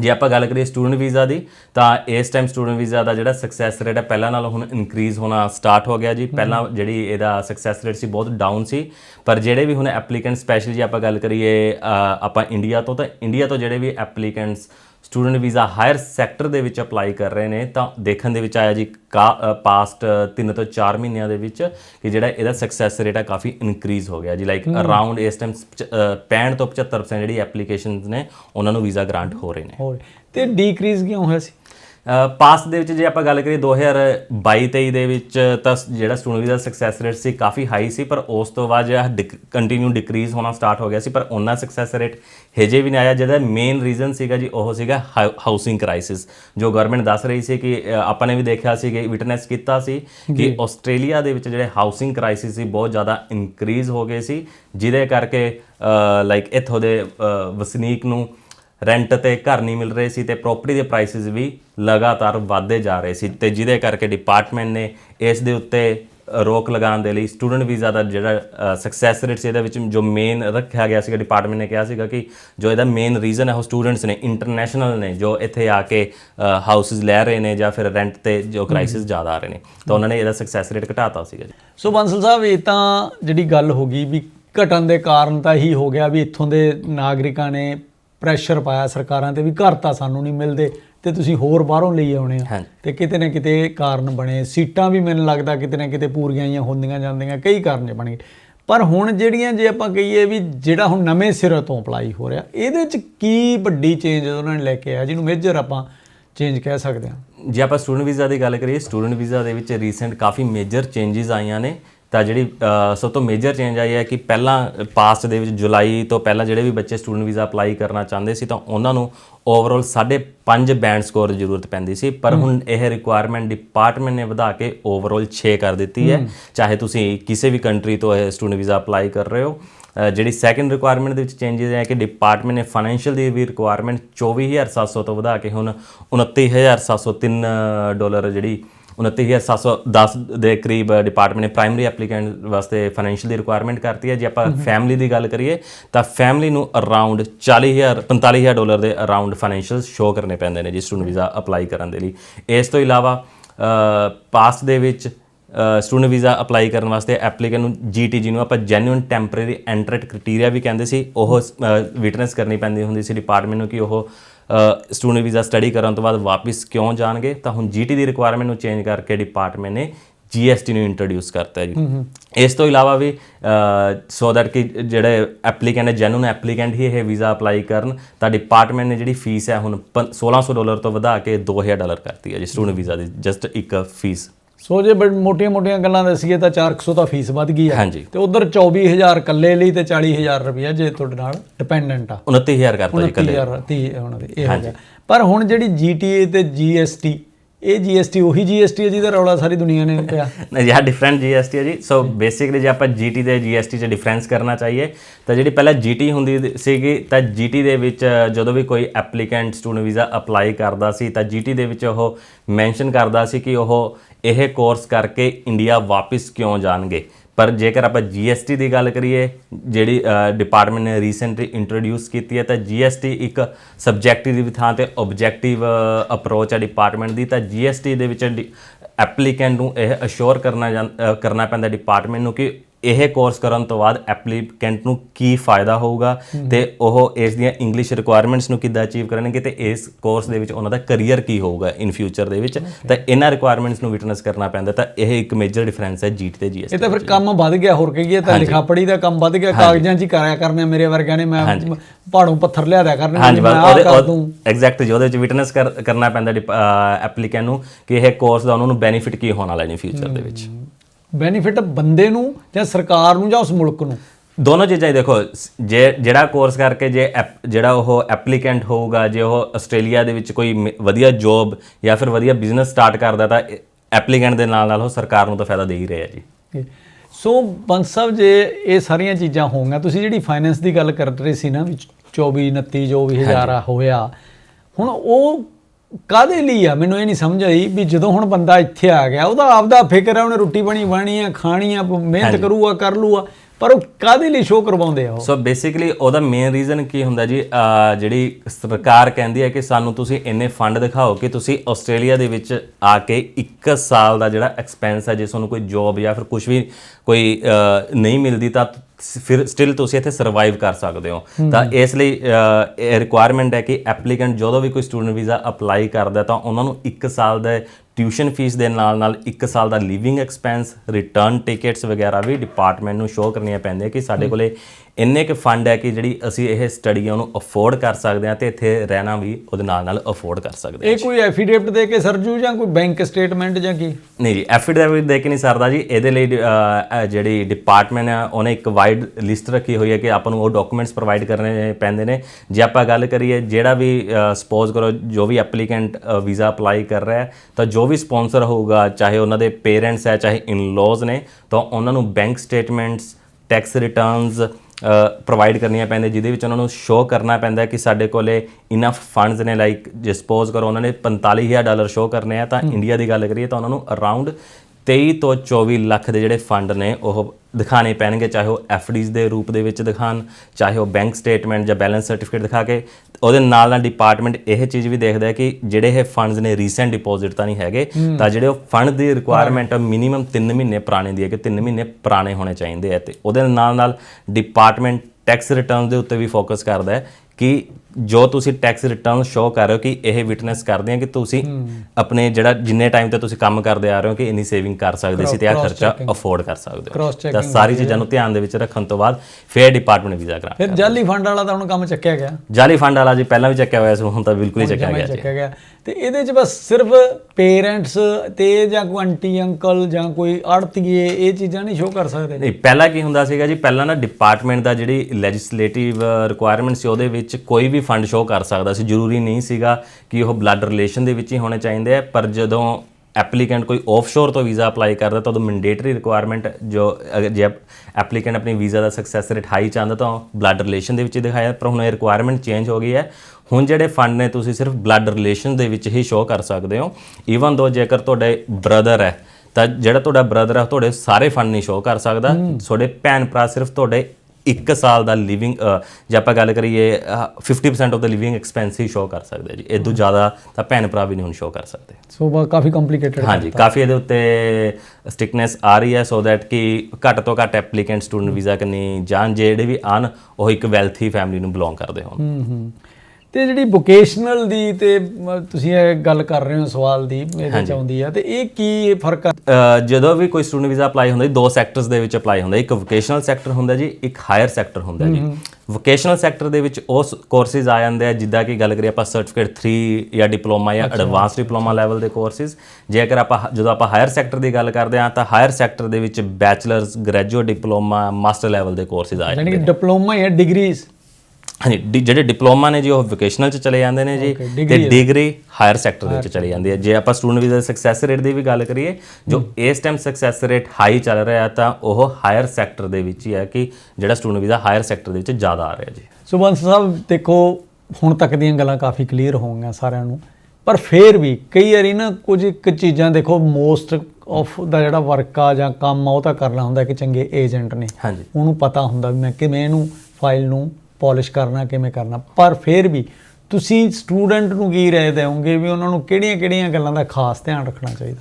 ਜੇ ਆਪਾਂ ਗੱਲ ਕਰੀਏ ਸਟੂਡੈਂਟ ਵੀਜ਼ਾ ਦੀ ਤਾਂ ਇਸ ਟਾਈਮ ਸਟੂਡੈਂਟ ਵੀਜ਼ਾ ਦਾ ਜਿਹੜਾ ਸਕਸੈਸ ਰੇਟ ਹੈ ਪਹਿਲਾਂ ਨਾਲੋਂ ਹੁਣ ਇਨਕਰੀਜ਼ ਹੋਣਾ ਸਟਾਰਟ ਹੋ ਗਿਆ ਜੀ। ਪਹਿਲਾਂ ਜਿਹੜੀ ਇਹਦਾ ਸਕਸੈਸ ਰੇਟ ਸੀ ਬਹੁਤ ਡਾਊਨ ਸੀ। ਪਰ ਜਿਹੜੇ ਵੀ ਹੁਣ ਐਪਲੀਕੈਂਟ ਸਪੈਸ਼ਲੀ ਜੇ ਆਪਾਂ ਗੱਲ ਕਰੀਏ ਆਪਾਂ ਇੰਡੀਆ ਤੋਂ ਤਾਂ ਇੰਡੀਆ ਤੋਂ ਜਿਹੜੇ ਵੀ applicants student visa higher sector ਦੇ ਵਿੱਚ ਅਪਲਾਈ ਕਰ ਰਹੇ ਨੇ ਤਾਂ ਦੇਖਣ ਦੇ ਵਿੱਚ ਆਇਆ ਜੀ ਪਾਸਟ 3 ਤੋਂ 4 ਮਹੀਨਿਆਂ ਦੇ ਵਿੱਚ ਕਿ ਜਿਹੜਾ ਇਹਦਾ ਸਕਸੈਸ ਰੇਟ ਹੈ ਕਾਫੀ ਇਨਕਰੀਜ਼ ਹੋ ਗਿਆ ਜੀ। ਲਾਈਕ ਅਰਾਊਂਡ ਇਸ ਟਾਈਮ 65 ਤੋਂ 75% ਜਿਹੜੀ ਐਪਲੀਕੇਸ਼ਨਸ ਨੇ ਉਹਨਾਂ ਨੂੰ ਵੀਜ਼ਾ ਗ੍ਰਾਂਟ ਹੋ ਰਹੇ ਨੇ। ਤੇ ਡੀਕਰੀਜ਼ ਕਿਉਂ ਹੋਇਆ ਸੀ? ਪਾਸ ਦੇ ਵਿੱਚ ਜੇ ਆਪਾਂ ਗੱਲ ਕਰੀਏ 2022-23 ਦੇ ਵਿੱਚ ਤਾਂ ਜਿਹੜਾ ਸਟੂਡੈਂਟ ਵੀਜ਼ਾ ਸਕਸੈਸ ਰੇਟ ਸੀ ਕਾਫੀ ਹਾਈ ਸੀ ਪਰ ਉਸ ਤੋਂ ਬਾਅਦ ਜਿਹੜਾ ਕੰਟੀਨਿਊ ਡਿਕਰੀਜ਼ ਹੋਣਾ ਸਟਾਰਟ ਹੋ ਗਿਆ ਸੀ ਪਰ ਉਹਨਾਂ ਸਕਸੈਸ ਰੇਟ ਹਜੇ ਵੀ ਨਹੀਂ ਆਇਆ। ਜਿਹਦਾ ਮੇਨ ਰੀਜ਼ਨ ਸੀਗਾ ਜੀ ਉਹ ਸੀਗਾ ਹਾਊਸਿੰਗ ਕ੍ਰਾਈਸਿਸ ਜੋ ਗਵਰਨਮੈਂਟ ਦੱਸ ਰਹੀ ਸੀ ਕਿ ਆਪਾਂ ਨੇ ਵੀ ਦੇਖਿਆ ਸੀ ਕਿ ਵਿਟਨੈਸ ਕੀਤਾ ਸੀ ਕਿ ਆਸਟ੍ਰੇਲੀਆ ਦੇ ਵਿੱਚ ਜਿਹੜੇ ਹਾਊਸਿੰਗ ਕ੍ਰਾਈਸਿਸ ਸੀ ਬਹੁਤ ਜ਼ਿਆਦਾ ਇਨਕਰੀਜ਼ ਹੋ ਗਏ ਸੀ ਜਿਹਦੇ ਕਰਕੇ ਲਾਈਕ ਇੱਥੋਂ ਦੇ ਵਸਨੀਕ ਨੂੰ ਰੈਂਟ ਤੇ ਘਰ ਨਹੀਂ ਮਿਲ ਰਹੇ ਸੀ ਤੇ ਪ੍ਰਾਪਰਟੀ ਦੇ ਪ੍ਰਾਈਸਿਸ ਵੀ ਲਗਾਤਾਰ ਵਧਦੇ ਜਾ ਰਹੇ ਸੀ ਤੇ ਜਿਹਦੇ ਕਰਕੇ ਡਿਪਾਰਟਮੈਂਟ ਨੇ ਇਸ ਦੇ ਉੱਤੇ ਰੋਕ ਲਗਾਉਣ ਦੇ ਲਈ ਸਟੂਡੈਂਟ ਵੀਜ਼ਾ ਦਾ ਜਿਹੜਾ ਸਕਸੈਸ ਰੇਟ ਸੀ ਇਹਦੇ ਵਿੱਚ ਜੋ ਮੇਨ ਰੱਖਿਆ ਗਿਆ ਸੀਗਾ ਡਿਪਾਰਟਮੈਂਟ ਨੇ ਕਿਹਾ ਸੀਗਾ ਕਿ ਜੋ ਇਹਦਾ ਮੇਨ ਰੀਜ਼ਨ ਹੈ ਉਹ ਸਟੂਡੈਂਟਸ ਨੇ ਇੰਟਰਨੈਸ਼ਨਲ ਨੇ ਜੋ ਇੱਥੇ ਆ ਕੇ ਹਾਊਸਸ ਲੈ ਰਹੇ ਨੇ ਜਾਂ ਫਿਰ ਰੈਂਟ ਤੇ ਜੋ ਕ੍ਰਾਈਸਿਸ ਜ਼ਿਆਦਾ ਆ ਰਹੇ ਨੇ ਤਾਂ ਉਹਨਾਂ ਨੇ ਇਹਦਾ ਸਕਸੈਸ ਰੇਟ ਘਟਾਤਾ ਸੀਗਾ ਜੀ। ਸੋ ਬੰਸਲ ਸਾਹਿਬ ਇਹ ਤਾਂ ਜਿਹੜੀ ਗੱਲ ਹੋ ਗਈ ਵੀ ਘਟਣ ਦੇ ਕਾਰਨ ਤਾਂ ਇਹੀ ਹੋ ਗਿਆ ਵੀ ਇੱਥੋਂ ਦੇ ਨਾਗਰਿਕਾਂ ਨੇ ਪ੍ਰੈਸ਼ਰ ਪਾਇਆ ਸਰਕਾਰਾਂ ਤੇ ਵੀ ਘਰ ਤਾਂ ਸਾਨੂੰ ਨਹੀਂ ਮਿਲਦੇ ਤੇ ਤੁਸੀਂ ਹੋਰ ਬਾਹਰੋਂ ਲਈ ਆਉਣੇ ਆ। ਤੇ ਕਿਤੇ ਨਾ ਕਿਤੇ ਕਾਰਨ ਬਣੇ। ਸੀਟਾਂ ਵੀ ਮੈਨੂੰ ਲੱਗਦਾ ਕਿਤੇ ਨਾ ਕਿਤੇ ਪੂਰੀਆਂ ਹੀ ਹੁੰਦੀਆਂ ਜਾਂਦੀਆਂ ਕਈ ਕਾਰਨ ਜੇ ਬਣ। ਗਏ ਪਰ ਹੁਣ ਜਿਹੜੀਆਂ ਜੇ ਆਪਾਂ ਕਹੀਏ ਵੀ ਜਿਹੜਾ ਹੁਣ ਨਵੇਂ ਸਿਰੇ ਤੋਂ ਅਪਲਾਈ ਹੋ ਰਿਹਾ ਇਹਦੇ ਚ ਕੀ ਵੱਡੀ ਚੇਂਜ ਉਹਨਾਂ ਨੇ ਲੈ ਕੇ ਆਇਆ ਜਿਹਨੂੰ ਮੇਜਰ ਆਪਾਂ ਚੇਂਜ ਕਹਿ ਸਕਦੇ ਹਾਂ? ਜੇ ਆਪਾਂ ਸਟੂਡੈਂਟ ਵੀਜ਼ਾ ਦੀ ਗੱਲ ਕਰੀਏ ਸਟੂਡੈਂਟ ਵੀਜ਼ਾ ਦੇ ਵਿੱਚ ਰੀਸੈਂਟ ਕਾਫੀ ਮੇਜਰ ਚੇਂਜਸ ਆਈਆਂ ਨੇ। ਤਾਂ ਜਿਹੜੀ ਸਭ ਤੋਂ ਮੇਜਰ ਚੇਂਜ ਆਈ ਹੈ ਕਿ ਪਹਿਲਾਂ ਪਾਸਟ ਦੇ ਵਿੱਚ ਜੁਲਾਈ ਤੋਂ ਪਹਿਲਾਂ ਜਿਹੜੇ ਵੀ ਬੱਚੇ ਸਟੂਡੈਂਟ ਵੀਜ਼ਾ ਅਪਲਾਈ ਕਰਨਾ ਚਾਹੁੰਦੇ ਸੀ ਤਾਂ ਉਹਨਾਂ ਨੂੰ ਓਵਰਆਲ 5.5 ਬੈਂਡ ਸਕੋਰ ਦੀ ਜ਼ਰੂਰਤ ਪੈਂਦੀ ਸੀ ਪਰ ਹੁਣ ਇਹ ਰਿਕੁਆਇਰਮੈਂਟ ਡਿਪਾਰਟਮੈਂਟ ਨੇ ਵਧਾ ਕੇ ਓਵਰਆਲ 6 ਕਰ ਦਿੱਤੀ ਹੈ। ਚਾਹੇ ਤੁਸੀਂ ਕਿਸੇ ਵੀ ਕੰਟਰੀ ਤੋਂ ਇਹ ਸਟੂਡੈਂਟ ਵੀਜ਼ਾ ਅਪਲਾਈ ਕਰ ਰਹੇ ਹੋ ਜਿਹੜੀ ਸੈਕੰਡ ਰਿਕੁਆਇਰਮੈਂਟ ਦੇ ਵਿੱਚ ਚੇਂਜਸ ਹੈ ਕਿ ਡਿਪਾਰਟਮੈਂਟ ਨੇ ਫਾਈਨੈਂਸ਼ੀਅਲ ਦੀ ਵੀ ਰਿਕੁਆਇਰਮੈਂਟ 24700 ਤੋਂ ਵਧਾ ਕੇ ਹੁਣ 29703 ਡਾਲਰ ਜਿਹੜੀ 29710 ਦੇ ਕਰੀਬ ਡਿਪਾਰਟਮੈਂਟ ਨੇ ਪ੍ਰਾਇਮਰੀ ਐਪਲੀਕੈਂਟ ਵਾਸਤੇ ਫਾਈਨੈਂਸ਼ੀਅਲ ਦੀ ਰਿਕੁਆਇਰਮੈਂਟ ਕਰਤੀ ਹੈ। ਜੇ ਆਪਾਂ ਫੈਮਿਲੀ ਦੀ ਗੱਲ ਕਰੀਏ ਤਾਂ ਫੈਮਿਲੀ ਨੂੰ ਅਰਾਊਂਡ 40000 45000 ਡਾਲਰ ਦੇ ਅਰਾਊਂਡ ਫਾਈਨੈਂਸ਼ੀਅਲ ਸ਼ੋ ਕਰਨੇ ਪੈਂਦੇ ਨੇ ਜੀ ਸਟੂਡੈਂਟ ਵੀਜ਼ਾ ਅਪਲਾਈ ਕਰਨ ਦੇ ਲਈ। ਇਸ ਤੋਂ ਇਲਾਵਾ ਪਾਸ ਦੇ ਵਿੱਚ ਸਟੂਡੈਂਟ ਵੀਜ਼ਾ ਅਪਲਾਈ ਕਰਨ ਵਾਸਤੇ ਐਪਲੀਕੈਂਟ ਨੂੰ ਜੀਟੀਜੀ ਨੂੰ ਆਪਾਂ ਜੈਨੂਇਨ ਟੈਂਪਰੇਰੀ ਐਂਟਰਟ ਕ੍ਰਾਈਟੇਰੀਆ ਵੀ ਕਹਿੰਦੇ ਸੀ। ਉਹ ਵਿਟਨੈਸ ਕਰਨੀ ਪੈਂਦੀ ਹੁੰਦੀ ਸੀ ਡਿਪਾਰਟਮੈਂਟ ਨੂੰ ਕਿ ਉਹ ਸਟੂਡੈਂਟ ਵੀਜ਼ਾ ਸਟੱਡੀ ਕਰਨ ਤੋਂ ਬਾਅਦ ਵਾਪਸ ਕਿਉਂ ਜਾਣਗੇ? ਤਾਂ ਹੁਣ ਜੀਟੀ ਦੀ ਰਿਕੁਆਇਰਮੈਂਟ ਨੂੰ ਚੇਂਜ ਕਰਕੇ ਡਿਪਾਰਟਮੈਂਟ ਨੇ ਜੀਐਸਟੀ ਨੂੰ ਇੰਟਰੋਡਿਊਸ ਕਰਤਾ ਜੀ। ਇਸ ਤੋਂ ਇਲਾਵਾ ਵੀ ਸੋ ਦੈਟ ਕਿ ਜਿਹੜੇ ਐਪਲੀਕੈਂਟ ਹੈ ਜੈਨੂਨ ਐਪਲੀਕੈਂਟ ਹੀ ਇਹ ਵੀਜ਼ਾ ਅਪਲਾਈ ਕਰਨ ਤਾਂ ਡਿਪਾਰਟਮੈਂਟ ਨੇ ਜਿਹੜੀ ਫੀਸ ਹੈ ਹੁਣ ਪੰ- 1600 ਡਾਲਰ ਤੋਂ ਵਧਾ ਕੇ 2000 ਡਾਲਰ ਕਰਤੀ ਹੈ ਜੀ ਸਟੂਡੈਂਟ ਵੀਜ਼ਾ ਦੀ ਜਸਟ ਇੱਕ ਫੀਸ ਸੋ ਜੇ ਮੋਟੀਆਂ-ਮੋਟੀਆਂ ਗੱਲਾਂ ਦੱਸੀਏ ਤਾਂ 400 ਤਾਂ ਫੀਸ ਵੱਧ ਗਈ ਹਾਂਜੀ। ਤੇ ਉਧਰ 24000 ਇਕੱਲੇ ਲਈ ਤੇ 40000 ਰੁਪਇਆ ਜੇ ਤੁਹਾਡੇ ਨਾਲ ਡਿਪੈਂਡੈਂਟ ਆ। 29000 ਕਰਤਾ ਜੀ ਕੱਲੇ 29000 30 ਹੁਣ ਦੇ ਇਹ ਹੋ ਗਿਆ। ਪਰ ਹੁਣ ਜਿਹੜੀ ਜੀਟੀਏ ਤੇ ਜੀਐਸਟੀ ਇਹ ਜੀਐਸਟੀ ਉਹੀ ਜੀਐਸਟੀ ਹੈ ਜਿਹਦਾ ਰੌਲਾ ਸਾਰੀ ਦੁਨੀਆ ਨੇ ਪਿਆ। ਨਹੀਂ ਯਾਰ ਡਿਫਰੈਂਟ ਜੀਐਸਟੀ ਹੈ ਜੀ। ਸੋ ਬੇਸਿਕਲੀ ਜੇ ਆਪਾਂ ਜੀਟੀ ਤੇ ਜੀਐਸਟੀ 'ਚ ਡਿਫਰੈਂਸ ਕਰਨਾ ਚਾਹੀਏ ਤਾਂ ਜਿਹੜੀ ਪਹਿਲਾਂ ਜੀਟੀ ਹੁੰਦੀ ਸੀਗੀ ਤਾਂ ਜੀਟੀ ਦੇ ਵਿੱਚ ਜਦੋਂ ਵੀ ਕੋਈ ਐਪਲੀਕੈਂਟ ਸਟੂਡੈਂਟ ਵੀਜ਼ਾ ਅਪਲਾਈ ਕਰਦਾ ਸੀ ਤਾਂ ਜੀਟੀ ਦੇ ਵਿੱਚ ਉਹ ਮੈਂਸ਼ਨ ਕਰਦਾ ਸੀ ਕਿ ਉਹ ਇਹ ਕੋਰਸ ਕਰਕੇ ਇੰਡੀਆ ਵਾਪਸ ਕਿਉਂ ਜਾਣਗੇ? ਪਰ ਜੇਕਰ ਆਪਾਂ GST ਦੀ ਗੱਲ ਕਰੀਏ, ਜਿਹੜੀ ਡਿਪਾਰਟਮੈਂਟ ਨੇ ਰੀਸੈਂਟਲੀ ਇੰਟਰੋਡਿਊਸ ਕੀਤੀ ਹੈ, ਤਾਂ GST ਇੱਕ ਸਬਜੈਕਟਿਵ ਦੀ ਥਾਂ ਤੇ ਆਬਜੈਕਟਿਵ ਅਪਰੋਚ ਹੈ ਡਿਪਾਰਟਮੈਂਟ ਦੀ, ਤਾਂ GST ਦੇ ਵਿੱਚ ਐਪਲੀਕੈਂਟ ਨੂੰ ਇਹ ਅਸ਼ੋਰ ਕਰਨਾ ਜਾਂ- ਕਰਨਾ ਪੈਂਦਾ ਡਿਪਾਰਟਮੈਂਟ ਨੂੰ ਕਿ ਇਹ ਕੋਰਸ ਕਰਨ ਤੋਂ ਬਾਅਦ ਐਪਲੀਕੈਂਟ ਨੂੰ ਕੀ ਫਾਇਦਾ ਹੋਊਗਾ ਤੇ ਉਹ ਇਸ ਦੀਆਂ ਇੰਗਲਿਸ਼ ਰਿਕੁਆਇਰਮੈਂਟਸ ਨੂੰ ਕਿੱਦਾਂ ਅਚੀਵ ਕਰਨਗੇ ਤੇ ਇਸ ਕੋਰਸ ਦੇ ਵਿੱਚ ਉਹਨਾਂ ਦਾ ਕੈਰੀਅਰ ਕੀ ਹੋਊਗਾ ਇਨ ਫਿਊਚਰ ਦੇ ਵਿੱਚ। ਤਾਂ ਇਹਨਾਂ ਰਿਕੁਆਇਰਮੈਂਟਸ ਨੂੰ ਵਿਟਨੈਸ ਕਰਨਾ ਪੈਂਦਾ ਤਾਂ ਇਹ ਇੱਕ ਮੇਜਰ ਡਿਫਰੈਂਸ ਹੈ ਜੀਟ ਤੇ ਜੀਐਸਟੀ ਇਹ ਤਾਂ ਫਿਰ ਕੰਮ ਵੱਧ ਗਿਆ ਹੋਰ ਕਹੀਏ ਤਾਂ ਲਿਖਾ ਪੜੀ ਦਾ ਕੰਮ ਵੱਧ ਗਿਆ ਕਾਗਜ਼ਾਂ 'ਚ ਹੀ ਕਰਿਆ ਕਰਨੇ ਮੇਰੇ ਵਰਗਿਆਂ ਨੇ ਮੈਂ ਪਹਾੜੋਂ ਪੱਥਰ ਲਿਆ ਦਿਆ ਕਰਨੇ ਹਾਂਜੀ ਮੈਂ ਬਸ ਆਹ ਉਹਦੇ ਐਗਜ਼ੈਕਟ ਜੀ ਉਹਦੇ ਵਿੱਚ ਵਿਟਨੈਸ ਕਰਨਾ ਪੈਂਦਾ ਐਪਲੀਕੈਂਟ ਨੂੰ ਕਿ ਇਹ ਕੋਰਸ ਦਾ ਉਹਨਾਂ ਨੂੰ ਬੈਨੀਫਿਟ ਕੀ ਹੋਣ ਵਾਲਾ ਇਨ ਫਿਊਚਰ ਦੇ ਵਿੱਚ। ਬੈਨੀਫਿਟ ਬੰਦੇ ਨੂੰ ਜਾਂ ਸਰਕਾਰ ਨੂੰ ਜਾਂ ਉਸ ਮੁਲਕ ਨੂੰ? ਦੋਨੋਂ ਚੀਜ਼ਾਂ ਹੀ ਦੇਖੋ ਜੇ ਜਿਹੜਾ ਕੋਰਸ ਕਰਕੇ ਜੇ ਜਿਹੜਾ ਉਹ ਐਪਲੀਕੈਂਟ ਹੋਊਗਾ ਜੇ ਉਹ ਆਸਟ੍ਰੇਲੀਆ ਦੇ ਵਿੱਚ ਕੋਈ ਵਧੀਆ ਜੌਬ ਜਾਂ ਫਿਰ ਵਧੀਆ ਬਿਜ਼ਨਸ ਸਟਾਰਟ ਕਰਦਾ ਤਾਂ ਐਪਲੀਕੈਂਟ ਦੇ ਨਾਲ ਨਾਲ ਉਹ ਸਰਕਾਰ ਨੂੰ ਤਾਂ ਫਾਇਦਾ ਦੇ ਹੀ ਰਿਹਾ ਜੀ। ਸੋ ਬੰਸ ਸਾਹਿਬ ਜੇ ਇਹ ਸਾਰੀਆਂ ਚੀਜ਼ਾਂ ਹੋਣਗੀਆਂ ਤੁਸੀਂ ਜਿਹੜੀ ਫਾਈਨੈਂਸ ਦੀ ਗੱਲ ਕਰ ਰਹੇ ਸੀ ਨਾ ਵੀ 24 29 ਜੋ ਵੀ ਹਜ਼ਾਰ ਹੋਇਆ ਹੁਣ ਉਹ ਕਾਦੇ ਲਈ ਆ? ਮੈਨੂੰ ਇਹ ਨਹੀਂ ਸਮਝ ਆਈ ਵੀ ਜਦੋਂ ਹੁਣ ਬੰਦਾ ਇੱਥੇ ਆ ਗਿਆ ਉਹਦਾ ਆਪਦਾ ਫਿਕਰ ਹੈ ਉਹਨੇ ਰੋਟੀ ਬਣੀ ਬਾਣੀ ਆ ਖਾਣੀ ਆ ਮਿਹਨਤ ਕਰੂਗਾ ਕਰ ਲੂਗਾ ਪਰ ਉਹ ਕਾਦੇ ਲਈ ਸ਼ੋਅ ਕਰਵਾਉਂਦੇ ਆ ਉਹ? ਸੋ ਬੇਸਿਕਲੀ ਉਹਦਾ ਮੇਨ ਰੀਜ਼ਨ ਕੀ ਹੁੰਦਾ ਜੀ? ਜਿਹੜੀ ਸਰਕਾਰ ਕਹਿੰਦੀ ਹੈ ਕਿ ਸਾਨੂੰ ਤੁਸੀਂ ਇੰਨੇ ਫੰਡ ਦਿਖਾਓ ਕਿ ਤੁਸੀਂ ਆਸਟ੍ਰੇਲੀਆ ਦੇ ਵਿੱਚ ਆ ਕੇ 1 ਸਾਲ ਦਾ ਜਿਹੜਾ ਐਕਸਪੈਂਸ ਹੈ ਜੇ ਤੁਹਾਨੂੰ ਕੋਈ ਜੌਬ ਜਾਂ ਫਿਰ ਕੁਝ ਵੀ ਕੋਈ ਨਹੀਂ ਮਿਲਦੀ ਤਾਂ ਫਿਰ ਸਟਿਲ ਤੁਸੀਂ ਇੱਥੇ ਸਰਵਾਈਵ ਕਰ ਸਕਦੇ ਹੋ। ਤਾਂ ਇਸ ਲਈ ਇਹ ਰਿਕੁਆਇਰਮੈਂਟ ਹੈ ਕਿ ਐਪਲੀਕੈਂਟ ਜਦੋਂ ਵੀ ਕੋਈ ਸਟੂਡੈਂਟ ਵੀਜ਼ਾ ਅਪਲਾਈ ਕਰਦਾ ਤਾਂ ਉਹਨਾਂ ਨੂੰ 1 ਸਾਲ ਦਾ ਟਿਊਸ਼ਨ ਫੀਸ ਦੇ ਨਾਲ ਨਾਲ 1 ਸਾਲ ਦਾ ਲਿਵਿੰਗ ਐਕਸਪੈਂਸ ਰਿਟਰਨ ਟਿਕਟਸ ਵਗੈਰਾ ਵੀ ਡਿਪਾਰਟਮੈਂਟ ਨੂੰ ਸ਼ੋਅ ਕਰਨੀਆਂ ਪੈਂਦੀਆਂ ਕਿ ਸਾਡੇ ਕੋਲੇ ਇੰਨੇ ਕੁ ਫੰਡ ਹੈ ਕਿ ਜਿਹੜੀ ਅਸੀਂ ਇਹ ਸਟੱਡੀ ਉਹਨੂੰ ਅਫੋਰਡ ਕਰ ਸਕਦੇ ਹਾਂ ਤੇ ਇੱਥੇ ਰਹਿਣਾ ਵੀ ਉਹਦੇ ਨਾਲ ਨਾਲ ਅਫੋਰਡ ਕਰ ਸਕਦੇ ਹਾਂ ਇਹ ਕੋਈ ਐਫੀਡੇਵਿਟ ਦੇ ਕੇ ਸਰਜੂ ਜਾਂ ਕੋਈ ਬੈਂਕ ਸਟੇਟਮੈਂਟ ਜਾਂ ਕੀ? ਨਹੀਂ ਜੀ ਐਫੀਡੇਵਿਟ ਦੇ ਕੇ ਨਹੀਂ ਸਰਦਾ ਜੀ। ਇਹਦੇ ਲਈ ਜਿਹੜੀ ਡਿਪਾਰਟਮੈਂਟ ਹੈ ਉਹਨੇ ਇੱਕ ਵਾਈਡ ਲਿਸਟ ਰੱਖੀ ਹੋਈ ਹੈ ਕਿ ਆਪਾਂ ਨੂੰ ਉਹ ਡਾਕੂਮੈਂਟਸ ਪ੍ਰੋਵਾਈਡ ਕਰਨੇ ਪੈਂਦੇ ਨੇ। ਜੇ ਆਪਾਂ ਗੱਲ ਕਰੀਏ ਜਿਹੜਾ ਵੀ ਸਪੋਜ਼ ਕਰੋ ਜੋ ਵੀ ਐਪਲੀਕੈਂਟ ਵੀਜ਼ਾ ਅਪਲਾਈ ਕਰ ਰਿਹਾ ਹੈ ਤਾਂ ਜੋ ਵੀ ਸਪਾਂਸਰ ਹੋਊਗਾ ਚਾਹੇ ਉਹਨਾਂ ਦੇ ਪੇਰੈਂਟਸ ਹੈ ਚਾਹੇ ਇਨ-ਲॉज ਨੇ ਤਾਂ ਉਹਨਾਂ ਨੂੰ bank statements tax returns provide ਕਰਨੀਆਂ ਪੈਂਦੀਆਂ ਜਿਹਦੇ ਵਿੱਚ ਉਹਨਾਂ ਨੂੰ ਸ਼ੋਅ ਕਰਨਾ ਪੈਂਦਾ ਕਿ ਸਾਡੇ ਕੋਲੇ ਇਨਫ ਫੰਡਸ ਨੇ ਲਾਈਕ ਜੇ ਸਪੋਜ਼ ਕਰੋ। ਉਹਨਾਂ ਨੇ 45000 ਡਾਲਰ ਸ਼ੋਅ ਕਰਨੇ ਆ ਤਾਂ ਇੰਡੀਆ ਦੀ ਗੱਲ ਕਰੀਏ ਤਾਂ ਉਹਨਾਂ ਨੂੰ ਅਰਾਊਂਡ 23 ਤੋਂ 24 ਲੱਖ ਦੇ ਜਿਹੜੇ ਫੰਡ ਨੇ ਉਹ ਦਿਖਾਣੇ ਪੈਣਗੇ ਚਾਹੇ ਉਹ ਐਫਡੀਜ਼ ਦੇ ਰੂਪ ਦੇ ਵਿੱਚ ਦਿਖਾਣ ਚਾਹੇ ਉਹ ਬੈਂਕ ਸਟੇਟਮੈਂਟ ਜਾਂ ਬੈਲੈਂਸ ਸਰਟੀਫਿਕੇਟ ਦਿਖਾ ਕੇ। ਉਹਦੇ ਨਾਲ ਨਾਲ ਡਿਪਾਰਟਮੈਂਟ ਇਹ ਚੀਜ਼ ਵੀ ਦੇਖਦਾ ਹੈ ਕਿ ਜਿਹੜੇ ਇਹ ਫੰਡਸ ਨੇ ਰੀਸੈਂਟ ਡਿਪੋਜ਼ਿਟ ਤਾਂ ਨਹੀਂ ਹੈਗੇ ਤਾਂ ਜਿਹੜੇ ਉਹ ਫੰਡ ਦੀ ਰਿਕੁਆਇਰਮੈਂਟ ਮਿਨੀਮਮ 3 ਮਹੀਨੇ ਪੁਰਾਣੇ ਦੀ ਹੈ ਕਿ 3 ਮਹੀਨੇ ਪੁਰਾਣੇ ਹੋਣੇ ਚਾਹੀਦੇ ਆ ਤੇ। ਉਹਦੇ ਨਾਲ ਨਾਲ ਡਿਪਾਰਟਮੈਂਟ ਟੈਕਸ ਰਿਟਰਨ ਦੇ ਉੱਤੇ ਵੀ ਫੋਕਸ ਕਰਦਾ ਹੈ ਕਿ ਜੋ ਤੁਸੀਂ ਟੈਕਸ ਰਿਟਰਨ ਸ਼ੋ ਕਰ ਰਹੇ ਹੋ ਕਿ ਇਹ ਵਿਟਨੈਸ ਕਰਦੇ ਆ ਕਿ ਤੁਸੀਂ ਆਪਣੇ ਜਿਹੜਾ ਜਿੰਨੇ ਟਾਈਮ ਤੇ ਤੁਸੀਂ ਕੰਮ ਕਰਦੇ ਆ ਰਹੇ ਹੋ ਕਿ ਇੰਨੀ ਸੇਵਿੰਗ ਕਰ ਸਕਦੇ ਸੀ ਤੇ ਆ ਖਰਚਾ ਅਫੋਰਡ ਕਰ ਸਕਦੇ ਹੋ। ਤਾਂ ਸਾਰੀ ਚੀਜ਼ਾਂ ਨੂੰ ਧਿਆਨ ਦੇ ਵਿੱਚ ਰੱਖਣ ਤੋਂ ਬਾਅਦ ਫੇਰ ਡਿਪਾਰਟਮੈਂਟ ਵੀਜ਼ਾ ਕਰਾ ਫਿਰ ਜਾਲੀ ਫੰਡ ਵਾਲਾ ਤਾਂ ਹੁਣ ਕੰਮ ਚੱਕਿਆ ਗਿਆ। ਜਾਲੀ ਫੰਡ ਵਾਲਾ ਜੀ ਪਹਿਲਾਂ ਵੀ ਚੱਕਿਆ ਹੋਇਆ ਸੀ ਹੁਣ ਤਾਂ ਬਿਲਕੁਲ ਹੀ ਚੱਕਿਆ ਗਿਆ ਜੀ। ਚੱਕਿਆ ਗਿਆ। ਤੇ ਇਹਦੇ 'ਚ ਬਸ ਸਿਰਫ ਪੇਰੈਂਟਸ ਤੇ ਜਾਂ ਕੋਈ ਆਂਟੀ ਅੰਕਲ ਜਾਂ ਕੋਈ ਆੜਤੀਏ ਇਹ ਚੀਜ਼ਾਂ ਨਹੀਂ ਸ਼ੋਅ ਕਰ ਸਕਦੇ। ਨਹੀਂ ਪਹਿਲਾਂ ਕੀ ਹੁੰਦਾ ਸੀਗਾ ਜੀ ਪਹਿਲਾਂ ਨਾ ਡਿਪਾਰਟਮੈਂਟ ਦਾ ਜਿਹੜੀ ਲੈਜਿਸਲੇਟਿਵ ਰਿਕੁਆਇਰਮੈਂਟ ਸੀ ਉਹਦੇ ਵਿੱਚ ਕੋਈ ਵੀ ਫੰਡ ਸ਼ੋਅ ਕਰ ਸਕਦਾ ਸੀ। ਜ਼ਰੂਰੀ ਨਹੀਂ ਸੀਗਾ ਕਿ ਉਹ ਬਲੱਡ ਰਿਲੇਸ਼ਨ ਦੇ ਵਿੱਚ ਹੀ ਹੋਣੇ ਚਾਹੀਦੇ ਆ ਪਰ ਜਦੋਂ ਐਪਲੀਕੈਂਟ ਕੋਈ ਆਫਸ਼ੋਰ ਤੋਂ ਵੀਜ਼ਾ ਅਪਲਾਈ ਕਰਦਾ ਤਾਂ ਉਹ ਮੈਂਡੇਟਰੀ ਰਿਕੁਆਇਰਮੈਂਟ ਜੋ ਅਗਰ ਜੇ ਐਪਲੀਕੈਂਟ ਆਪਣੀ ਵੀਜ਼ਾ ਦਾ ਸਕਸੈਸ ਰੇਟ ਹਾਈ ਚਾਹੁੰਦਾ ਤਾਂ ਬਲੱਡ ਰਿਲੇਸ਼ਨ ਦੇ ਵਿੱਚ ਹੀ ਦਿਖਾਇਆ। ਪਰ ਹੁਣ ਇਹ ਰਿਕੁਆਇਰਮੈਂਟ ਚੇਂਜ ਹੋ ਗਈ ਹੈ। ਹੁਣ ਜਿਹੜੇ ਫੰਡ ਨੇ ਤੁਸੀਂ ਸਿਰਫ ਬਲੱਡ ਰਿਲੇਸ਼ਨ ਦੇ ਵਿੱਚ ਹੀ ਸ਼ੋਅ ਕਰ ਸਕਦੇ ਹੋ। ਈਵਨ ਦੋ ਜੇਕਰ ਤੁਹਾਡੇ ਬ੍ਰਦਰ ਹੈ ਤਾਂ ਜਿਹੜਾ ਤੁਹਾਡਾ ਬ੍ਰਦਰ ਹੈ ਤੁਹਾਡੇ ਸਾਰੇ ਫੰਡ ਨਹੀਂ ਸ਼ੋਅ ਕਰ ਸਕਦਾ। ਤੁਹਾਡੇ ਭੈਣ ਭਰਾ ਸਿਰਫ ਤੁਹਾਡੇ 1 ਸਾਲ ਦਾ ਲਿਵਿੰਗ ਜੇ ਆਪਾਂ ਗੱਲ ਕਰੀਏ ਅਹ, 50% ਆਫ ਦਾ ਲਿਵਿੰਗ ਐਕਸਪੈਂਸ ਹੀ ਸ਼ੋਅ ਕਰ ਸਕਦੇ ਜੀ। ਇਦੋਂ ਜ਼ਿਆਦਾ ਤਾਂ ਭੈਣ ਭਰਾ ਵੀ ਨਹੀਂ ਹੁਣ ਸ਼ੋਅ ਕਰ ਸਕਦੇ। ਸੋ ਬਾ ਕਾਫੀ ਕੰਪਲਿਕੇਟਡ ਹਾਂਜੀ ਕਾਫੀ ਇਹਦੇ ਉੱਤੇ ਸਟ੍ਰਿਕਨੈਸ ਆ ਰਹੀ ਹੈ ਸੋ ਦੈਟ ਕਿ ਘੱਟ ਤੋਂ ਘੱਟ ਐਪਲੀਕੈਂਟ ਸਟੂਡੈਂਟ ਵੀਜ਼ਾ ਕਰਨੀ ਜਾਂ ਜਿਹੜੇ ਵੀ ਆਣ ਉਹ ਇੱਕ ਵੈਲਥੀ ਫੈਮਿਲੀ ਨੂੰ ਬਿਲੋਂਗ ਕਰਦੇ ਹੋਣ। ਹੂੰ ਹੂੰ। ਤੇ ਜਿਹੜੀ ਵੋਕੇਸ਼ਨਲ ਦੀ ਤੇ ਤੁਸੀਂ ਇਹ ਗੱਲ ਕਰ ਰਹੇ ਹੋ ਸਵਾਲ ਦੀ ਮੇਰੇ ਚ ਆਉਂਦੀ ਆ। ਤੇ ਇਹ ਕੀ ਫ਼ਰਕ ਆ? ਜਦੋਂ ਵੀ ਕੋਈ ਸਟੂਡੈਂਟ ਵੀਜ਼ਾ ਅਪਲਾਈ ਹੁੰਦਾ ਜੀ ਦੋ ਸੈਕਟਰਸ ਦੇ ਵਿੱਚ ਅਪਲਾਈ ਹੁੰਦਾ ਇੱਕ ਵੋਕੇਸ਼ਨਲ ਸੈਕਟਰ ਹੁੰਦਾ ਜੀ ਇੱਕ ਹਾਇਰ ਸੈਕਟਰ ਹੁੰਦਾ ਜੀ। ਵੋਕੇਸ਼ਨਲ ਸੈਕਟਰ ਦੇ ਵਿੱਚ ਉਸ ਕੋਰਸਿਸ ਆ ਜਾਂਦੇ ਆ ਜਿੱਦਾਂ ਕਿ ਗੱਲ ਕਰੀਏ ਆਪਾਂ ਸਰਟੀਫਿਕੇਟ 3 ਜਾਂ ਡਿਪਲੋਮਾ ਜਾਂ ਐਡਵਾਂਸ ਡਿਪਲੋਮਾ ਲੈਵਲ ਦੇ ਕੋਰਸਿਸ ਜੇਕਰ ਆਪਾਂ ਜਦੋਂ ਆਪਾਂ ਹਾਇਰ ਸੈਕਟਰ ਦੀ ਗੱਲ ਕਰਦੇ ਆ ਤਾਂ ਹਾਇਰ ਸੈਕਟਰ ਦੇ ਵਿੱਚ bachelors graduate diploma master level ਦੇ ਕੋਰਸਿਸ ਆ ਜਾਂਦੇ ਯਾਨੀ ਕਿ ਡਿਪਲੋਮਾ ਹੈ ਡਿਗਰੀਜ਼ ਹਾਂਜੀ ਡਿ- ਜਿਹੜੇ ਡਿਪਲੋਮਾ ਨੇ ਜੀ ਉਹ ਵੋਕੇਸ਼ਨਲ ਚ ਚਲੇ ਜਾਂਦੇ ਨੇ ਜੀ ਤੇ ਡਿਗਰੀ ਹਾਇਰ ਸੈਕਟਰ ਦੇ ਵਿੱਚ ਚਲੇ ਜਾਂਦੀ ਹੈ ਜੇ ਆਪਾਂ ਸਟੂਡੈਂਟ ਵੀਜ਼ਾ ਸਕਸੈਸ ਰੇਟ ਦੀ ਵੀ ਗੱਲ ਕਰੀਏ ਜੋ ਇਸ ਟਾਈਮ ਸਕਸੈਸ ਰੇਟ ਹਾਈ ਚੱਲ ਰਿਹਾ ਤਾਂ ਉਹ ਹਾਇਰ ਸੈਕਟਰ ਦੇ ਵਿੱਚ ਹੀ ਹੈ ਕਿ ਜਿਹੜਾ ਸਟੂਡੈਂਟ ਵੀਜ਼ਾ ਹਾਇਰ ਸੈਕਟਰ ਦੇ ਵਿੱਚ ਜ਼ਿਆਦਾ ਆ ਰਿਹਾ ਜੀ। ਸੋ ਬੰਸ ਸਾਹਿਬ ਦੇਖੋ ਹੁਣ ਤੱਕ ਦੀਆਂ ਗੱਲਾਂ ਕਾਫੀ ਕਲੀਅਰ ਹੋ ਗਈਆਂ ਸਾਰਿਆਂ ਨੂੰ ਪਰ ਫੇਰ ਵੀ ਕਈ ਵਾਰੀ ਨਾ ਕੁਝ ਇੱਕ ਚੀਜ਼ਾਂ ਦੇਖੋ ਮੋਸਟ ਆਫ ਦਾ ਜਿਹੜਾ ਵਰਕ ਆ ਜਾਂ ਕੰਮ ਆ ਉਹ ਤਾਂ ਕਰਨਾ ਹੁੰਦਾ ਕਿ ਚੰਗੇ ਏਜੰਟ ਨੇ। ਹਾਂਜੀ। ਉਹਨੂੰ ਪਤਾ ਹੁੰਦਾ ਵੀ ਮੈਂ ਕਿਵੇਂ ਇਹਨੂੰ ਫਾਈਲ ਨੂੰ ਪਾਲਿਸ਼ ਕਰਨਾ ਕਿਵੇਂ ਕਰਨਾ। ਪਰ ਫਿਰ ਵੀ ਤੁਸੀਂ ਸਟੂਡੈਂਟ ਨੂੰ ਕੀ ਰਾਏ ਦੇਵੋਗੇ ਵੀ ਉਹਨਾਂ ਨੂੰ ਕਿਹੜੀਆਂ-ਕਿਹੜੀਆਂ ਗੱਲਾਂ ਦਾ ਖਾਸ ਧਿਆਨ ਰੱਖਣਾ ਚਾਹੀਦਾ?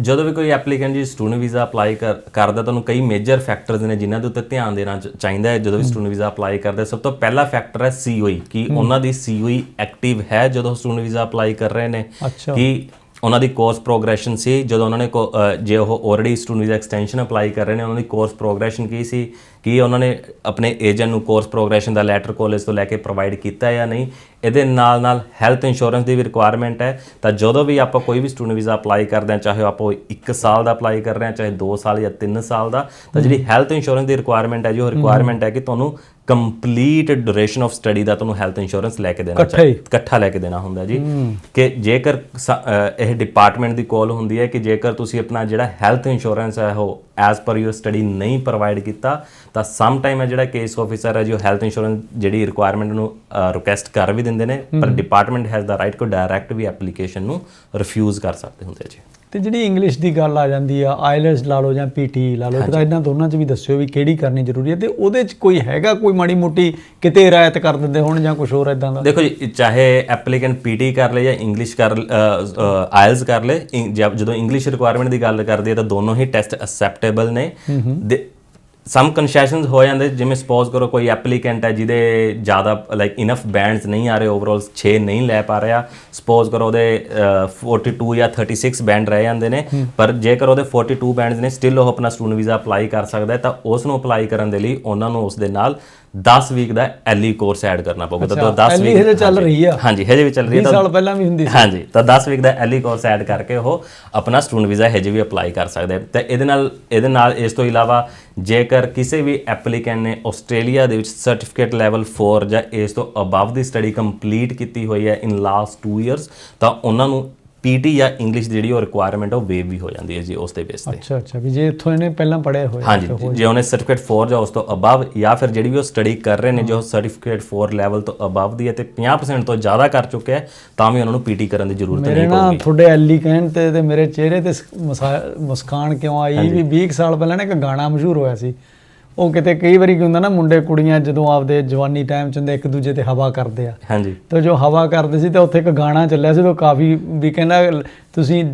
ਜਦੋਂ ਵੀ ਕੋਈ ਐਪਲੀਕੈਂਟ ਜੀ ਸਟੂਡੈਂਟ ਵੀਜ਼ਾ ਅਪਲਾਈ ਕਰਦਾ ਤੁਹਾਨੂੰ ਕਈ ਮੇਜਰ ਫੈਕਟਰਸ ਨੇ ਜਿਨ੍ਹਾਂ ਦੇ ਉੱਤੇ ਧਿਆਨ ਦੇਣਾ ਚਾਹੀਦਾ ਹੈ। ਜਦੋਂ ਵੀ ਸਟੂਡੈਂਟ ਵੀਜ਼ਾ ਅਪਲਾਈ ਕਰਦਾ। ਸਭ ਤੋਂ ਪਹਿਲਾ ਫੈਕਟਰ ਹੈ ਸੀਓਈ ਕਿ ਉਹਨਾਂ ਦੀ ਸੀਓਈ ਐਕਟਿਵ ਹੈ ਜਦੋਂ ਸਟੂਡੈਂਟ ਵੀਜ਼ਾ ਅਪਲਾਈ ਕਰ ਰਹੇ ਨੇ। ਕਿ ਉਹਨਾਂ ਦੀ ਕੋਰਸ ਪ੍ਰੋਗਰੈਸ਼ਨ ਸੀ ਜਦੋਂ ਉਹਨਾਂ ਨੇ ਜੇ ਉਹ already student visa extension apply ਕਰ ਰਹੇ ਨੇ ਉਹਨਾਂ ਦੀ ਕੋਰਸ ਪ੍ਰੋਗਰੈਸ਼ਨ ਕੀ ਸੀ? ਕੀ ਉਹਨਾਂ ਨੇ ਆਪਣੇ ਏਜੰਟ ਨੂੰ ਕੋਰਸ ਪ੍ਰੋਗਰੈਸ਼ਨ ਦਾ ਲੈਟਰ ਕਾਲਜ ਤੋਂ ਲੈ ਕੇ ਪ੍ਰੋਵਾਈਡ ਕੀਤਾ ਜਾਂ ਨਹੀਂ? ਇਹਦੇ ਨਾਲ ਨਾਲ ਹੈਲਥ ਇੰਸ਼ੋਰੈਂਸ ਦੀ ਵੀ ਰਿਕੁਆਇਰਮੈਂਟ ਹੈ। ਤਾਂ ਜਦੋਂ ਵੀ ਆਪਾਂ ਕੋਈ ਵੀ ਸਟੂਡੈਂਟ ਵੀਜ਼ਾ ਅਪਲਾਈ ਕਰਦੇ ਹਾਂ ਚਾਹੇ ਆਪਾਂ 1 ਸਾਲ ਦਾ ਅਪਲਾਈ ਕਰ ਰਹੇ ਹਾਂ ਚਾਹੇ 2 ਸਾਲ ਜਾਂ 3 ਸਾਲ ਦਾ ਤਾਂ ਜਿਹੜੀ ਹੈਲਥ ਇੰਸ਼ੋਰੈਂਸ ਦੀ ਰਿਕੁਆਇਰਮੈਂਟ ਹੈ ਜੀ ਉਹ ਰਿਕੁਆਇਰਮੈਂਟ ਹੈ ਕਿ ਤੁਹਾਨੂੰ ਕੰਪਲੀਟ ਡਿਊਰੇਸ਼ਨ ਆਫ ਸਟੱਡੀ ਦਾ ਤੁਹਾਨੂੰ ਹੈਲਥ ਇੰਸ਼ੋਰੈਂਸ ਲੈ ਕੇ ਦੇਣਾ ਹੀ? ਇਕੱਠਾ ਲੈ ਕੇ ਦੇਣਾ ਹੁੰਦਾ ਜੀ। ਕਿ ਜੇਕਰ ਇਹ ਡਿਪਾਰਟਮੈਂਟ ਦੀ ਕਾਲ ਹੁੰਦੀ ਹੈ ਕਿ ਜੇਕਰ ਤੁਸੀਂ ਆਪਣਾ ਜਿਹੜਾ ਹੈਲਥ ਇੰਸ਼ੋਰੈਂਸ ਹੈ ਉਹ ਐਜ਼ ਪਰ ਯੂਰ ਸਟੱਡੀ ਨਹੀਂ ਪ੍ਰੋਵਾਈਡ ਕੀਤਾ ਤਾਂ ਸਮ ਟਾਈਮ ਹੈ ਜਿਹੜਾ ਕੇਸ ਆਫੀਸਰ ਹੈ ਜੋ ਹੈਲਥ ਇੰਸ਼ੋਰੈਂਸ ਜਿਹੜੀ ਰਿਕੁਆਇਰਮੈਂਟ ਨੂੰ ਰਿਕੁਐਸਟ ਕਰ ਵੀ ਦਿੰਦੇ ਨੇ ਪਰ department has the right to direct we application ਨੂੰ ਰਿਫਿਊਜ਼ ਕਰ ਸਕਦੇ ਹੁੰਦੇ ਜੀ। ਤੇ ਜਿਹੜੀ ਇੰਗਲਿਸ਼ ਦੀ ਗੱਲ ਆ ਜਾਂਦੀ ਆ ਆਇਲਟਸ ਲਾ ਲਓ ਜਾਂ ਪੀਟੀ ਲਾ ਲਓ ਤਾਂ ਇਹਨਾਂ ਦੋਨਾਂ 'ਚ ਵੀ ਦੱਸਿਓ ਵੀ ਕਿਹੜੀ ਕਰਨੀ ਜ਼ਰੂਰੀ ਹੈ ਤੇ ਉਹਦੇ 'ਚ ਕੋਈ ਹੈਗਾ ਕੋਈ ਮਾੜੀ ਮੋਟੀ ਕਿਤੇ ਰਾਇਤ ਕਰ ਦਿੰਦੇ ਹੋਣ ਜਾਂ ਕੁਝ ਹੋਰ ਇਦਾਂ ਦਾ? ਦੇਖੋ ਜੀ ਚਾਹੇ ਐਪਲੀਕੈਂਟ ਪੀਟੀ ਕਰ ਲੇ ਜਾਂ ਇੰਗਲਿਸ਼ ਕਰ ਆਇਲਸ ਕਰ ਲੇ ਜਦ- ਜਦੋਂ ਇੰਗਲਿਸ਼ ਰਿਕੁਆਇਰਮੈਂਟ ਦੀ ਗੱਲ ਕਰਦੇ ਆ ਤਾਂ ਦੋਨੋਂ ਹੀ ਟੈਸਟ ਅਸੈਪਟੇਬਲ ਨੇ। ਸਮ ਕਨਸੈਸ਼ਨਸ ਹੋ ਜਾਂਦੇ ਜਿਵੇਂ ਸਪੋਜ਼ ਕਰੋ ਕੋਈ ਐਪਲੀਕੈਂਟ ਹੈ ਜਿਹਦੇ ਜ਼ਿਆਦਾ ਲਾਈਕ ਇਨਫ ਬੈਂਡਸ ਨਹੀਂ ਆ ਰਹੇ ਓਵਰਆਲ 6 ਨਹੀਂ ਲੈ ਪਾ ਰਿਹਾ ਸਪੋਜ਼ ਕਰੋ ਉਹਦੇ ਅਹ, 42 ਜਾਂ 36 ਬੈਂਡ ਰਹਿ ਜਾਂਦੇ ਨੇ ਪਰ ਜੇਕਰ ਉਹਦੇ 42 ਬੈਂਡਸ ਨੇ ਸਟਿਲ ਉਹ ਆਪਣਾ ਸਟੂਡੈਂਟ ਵੀਜ਼ਾ ਅਪਲਾਈ ਕਰ ਸਕਦਾ ਹੈ ਤਾਂ ਉਸ ਨੂੰ ਅਪਲਾਈ ਕਰਨ ਦੇ ਲਈ ਉਹਨਾਂ ਨੂੰ ਉਸ ਦੇ ਨਾਲ 10 ਵੀਕ ਦਾ ਐਲੀ ਕੋਰਸ ਐਡ ਕਰਨਾ ਪਊਗਾ ਤਾਂ 10 LE ਵੀਕ ਹਜੇ ਚੱਲ ਰਹੀ ਆ। ਹਾਂਜੀ ਹਜੇ ਵੀ ਚੱਲ ਰਹੀ ਹੈ 20 ਸਾਲ ਪਹਿਲਾਂ ਵੀ ਹੁੰਦੀ ਸੀ। ਹਾਂਜੀ ਤਾਂ 10 ਵੀਕ ਦਾ ਐਲੀ ਕੋਰਸ ਐਡ ਕਰਕੇ ਉਹ ਆਪਣਾ ਸਟੂਡੈਂਟ ਵੀਜ਼ਾ ਹਜੇ ਵੀ ਅਪਲਾਈ ਕਰ ਸਕਦੇ ਤੇ ਇਹਦੇ ਨਾਲ ਇਹਦੇ ਨਾਲ ਇਸ ਤੋਂ ਇਲਾਵਾ ਜੇਕਰ ਕਿਸੇ ਵੀ ਐਪਲੀਕੈਂਟ ਨੇ ਆਸਟ੍ਰੇਲੀਆ ਦੇ ਵਿੱਚ ਸਰਟੀਫਿਕੇਟ ਲੈਵਲ 4 ਜਾਂ ਇਸ ਤੋਂ ਅਬਵ ਦੀ ਸਟੱਡੀ ਕੰਪਲੀਟ ਕੀਤੀ ਹੋਈ ਹੈ ਇਨ ਲਾਸਟ 2 ਇਅਰਸ ਤਾਂ ਉਹਨਾਂ ਨੂੰ ਪੀਟੀ ਜਾਂ ਇੰਗਲਿਸ਼ ਜਿਹੜੀ ਉਹ ਰਿਕੁਆਇਰਮੈਂਟ ਉਹ ਵੇਵ ਵੀ ਹੋ ਜਾਂਦੀ ਹੈ ਜੀ ਉਸ ਦੇ ਬੇਸ ਤੇ। ਅੱਛਾ ਅੱਛਾ ਵੀ ਜੇ ਇੱਥੋਂ ਇਹਨੇ ਪਹਿਲਾਂ ਪੜਿਆ ਹੋਇਆ ਹਾਂਜੀ ਜੇ ਉਹਨੇ ਸਰਟੀਫਿਕੇਟ 4 ਜਾਂ ਉਸ ਤੋਂ ਅਬਵ ਜਾਂ ਫਿਰ ਜਿਹੜੀ ਵੀ ਉਹ ਸਟੱਡੀ ਕਰ ਰਹੇ ਨੇ ਜੋ ਸਰਟੀਫਿਕੇਟ 4 ਲੈਵਲ ਤੋਂ ਅਬਵ ਦੀ ਹੈ ਤੇ 50% ਤੋਂ ਜ਼ਿਆਦਾ ਕਰ ਚੁੱਕਿਆ ਹੈ ਤਾਂ ਵੀ ਉਹਨਾਂ ਨੂੰ ਪੀਟੀ ਕਰਨ ਦੀ ਜ਼ਰੂਰਤ ਮੇਰੇ ਨਹੀਂ ਪਊਗੀ। ਤੁਹਾਡੇ ਐਲੀ ਕਹਿਣ ਤੇ ਤੇ ਮੇਰੇ ਚਿਹਰੇ ਤੇ ਮੁਸਕਾਨ ਕਿਉਂ ਆਈ? ਵੀ 20 ਕੁ ਸਾਲ ਪਹਿਲਾਂ ਨਾ ਇੱਕ ਗਾਣਾ ਮਸ਼ਹੂਰ ਹੋਇਆ ਸੀ। ਉਹ ਕਿਤੇ ਕਈ ਵਾਰੀ ਕੀ ਹੁੰਦਾ ਨਾ ਮੁੰਡੇ ਕੁੜੀਆਂ ਜਦੋਂ ਆਪਦੇ ਜਵਾਨੀ ਟਾਈਮ ਚ ਹੁੰਦੇ ਇੱਕ ਦੂਜੇ ਤੇ ਹਵਾ ਕਰਦੇ ਆ। ਹਾਂਜੀ। ਤੇ ਜੋ ਹਵਾ ਕਰਦੇ ਸੀ ਤਾਂ ਉੱਥੇ ਇੱਕ ਗਾਣਾ ਚੱਲਿਆ ਸੀ ਉਹ ਕਾਫੀ ਵੀ ਕਹਿੰਦਾ ਤੁਸੀਂ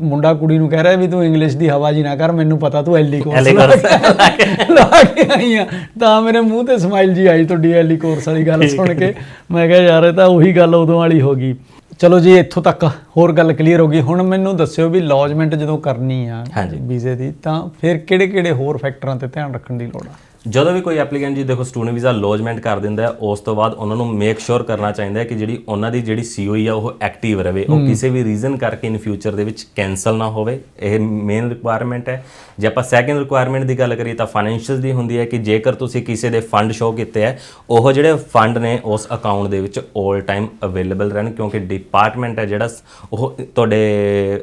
ਮੁੰਡਾ ਕੁੜੀ ਨੂੰ ਕਹਿ ਰਿਹਾ ਵੀ ਤੂੰ ਇੰਗਲਿਸ਼ ਦੀ ਹਵਾ ਜੀ ਨਾ ਕਰ ਮੈਨੂੰ ਪਤਾ ਤੂੰ ਐਲੀ ਕੋਰਸ LE ਲਾ ਕੇ ਲਾ ਕੇ। ਆਈ ਆ। ਤਾਂ ਮੇਰੇ ਮੂੰਹ ਤੇ ਸਮਾਈਲ ਜੀ ਆਈ ਤੁਹਾਡੀ ਐਲੀ ਕੋਰਸ ਵਾਲੀ ਗੱਲ ਸੁਣ ਕੇ। ਮੈਂ ਕਿਹਾ ਯਾਰ ਇਹ ਤਾਂ ਉਹੀ ਗੱਲ ਉਦੋਂ ਵਾਲੀ ਹੋ ਗਈ। ਚਲੋ ਜੀ ਇੱਥੋਂ ਤੱਕ ਹੋਰ ਗੱਲ ਕਲੀਅਰ ਹੋ ਗਈ ਹੁਣ ਮੈਨੂੰ ਦੱਸਿਓ ਵੀ ਲੌਜਮੈਂਟ ਜਦੋਂ ਕਰਨੀ ਆ। ਵੀਜ਼ੇ ਦੀ ਤਾਂ ਫਿਰ ਕਿਹੜੇ ਕਿਹੜੇ ਹੋਰ ਫੈਕਟਰਾਂ ਤੇ ਧਿਆਨ ਰੱਖਣ ਦੀ ਲੋੜ ਆ ਜਦੋਂ ਵੀ ਕੋਈ ਐਪਲੀਕੈਂਟ ਜੀ ਦੇਖੋ ਸਟੂਡੈਂਟ ਵੀਜ਼ਾ ਲੋਜਮੈਂਟ ਕਰ ਦਿੰਦਾ ਹੈ ਉਸ ਤੋਂ ਬਾਅਦ ਉਹਨਾਂ ਨੂੰ ਮੇਕ ਸ਼ੋਰ ਕਰਨਾ ਚਾਹੀਦਾ ਹੈ ਕਿ ਜਿਹੜੀ ਉਹਨਾਂ ਦੀ ਜਿਹੜੀ ਸੀਓਈ ਆ ਉਹ ਐਕਟਿਵ ਰਵੇ। ਉਹ ਕਿਸੇ ਵੀ ਰੀਜ਼ਨ ਕਰਕੇ ਇਨ ਫਿਊਚਰ ਦੇ ਵਿੱਚ ਕੈਨਸਲ ਨਾ ਹੋਵੇ। ਇਹ ਮੇਨ ਰਿਕੁਆਇਰਮੈਂਟ ਹੈ। ਜੇ ਆਪਾਂ ਸੈਕੰਡ ਰਿਕੁਆਇਰਮੈਂਟ ਦੀ ਗੱਲ ਕਰੀਏ ਤਾਂ ਫਾਈਨੈਂਸ਼ੀਅਲ ਦੀ ਹੁੰਦੀ ਹੈ ਕਿ ਜੇਕਰ ਤੁਸੀਂ ਕਿਸੇ ਦੇ ਫੰਡ ਸ਼ੋ ਕੀਤੇ ਹੈ ਉਹ ਜਿਹੜੇ ਫੰਡ ਨੇ ਉਸ ਅਕਾਊਂਟ ਦੇ ਵਿੱਚ 올 ਟਾਈਮ ਅਵੇਲੇਬਲ ਰਹਿਣ ਕਿਉਂਕਿ ਡਿਪਾਰਟਮੈਂਟ ਹੈ ਜਿਹੜਾ ਉਹ ਤੁਹਾਡੇ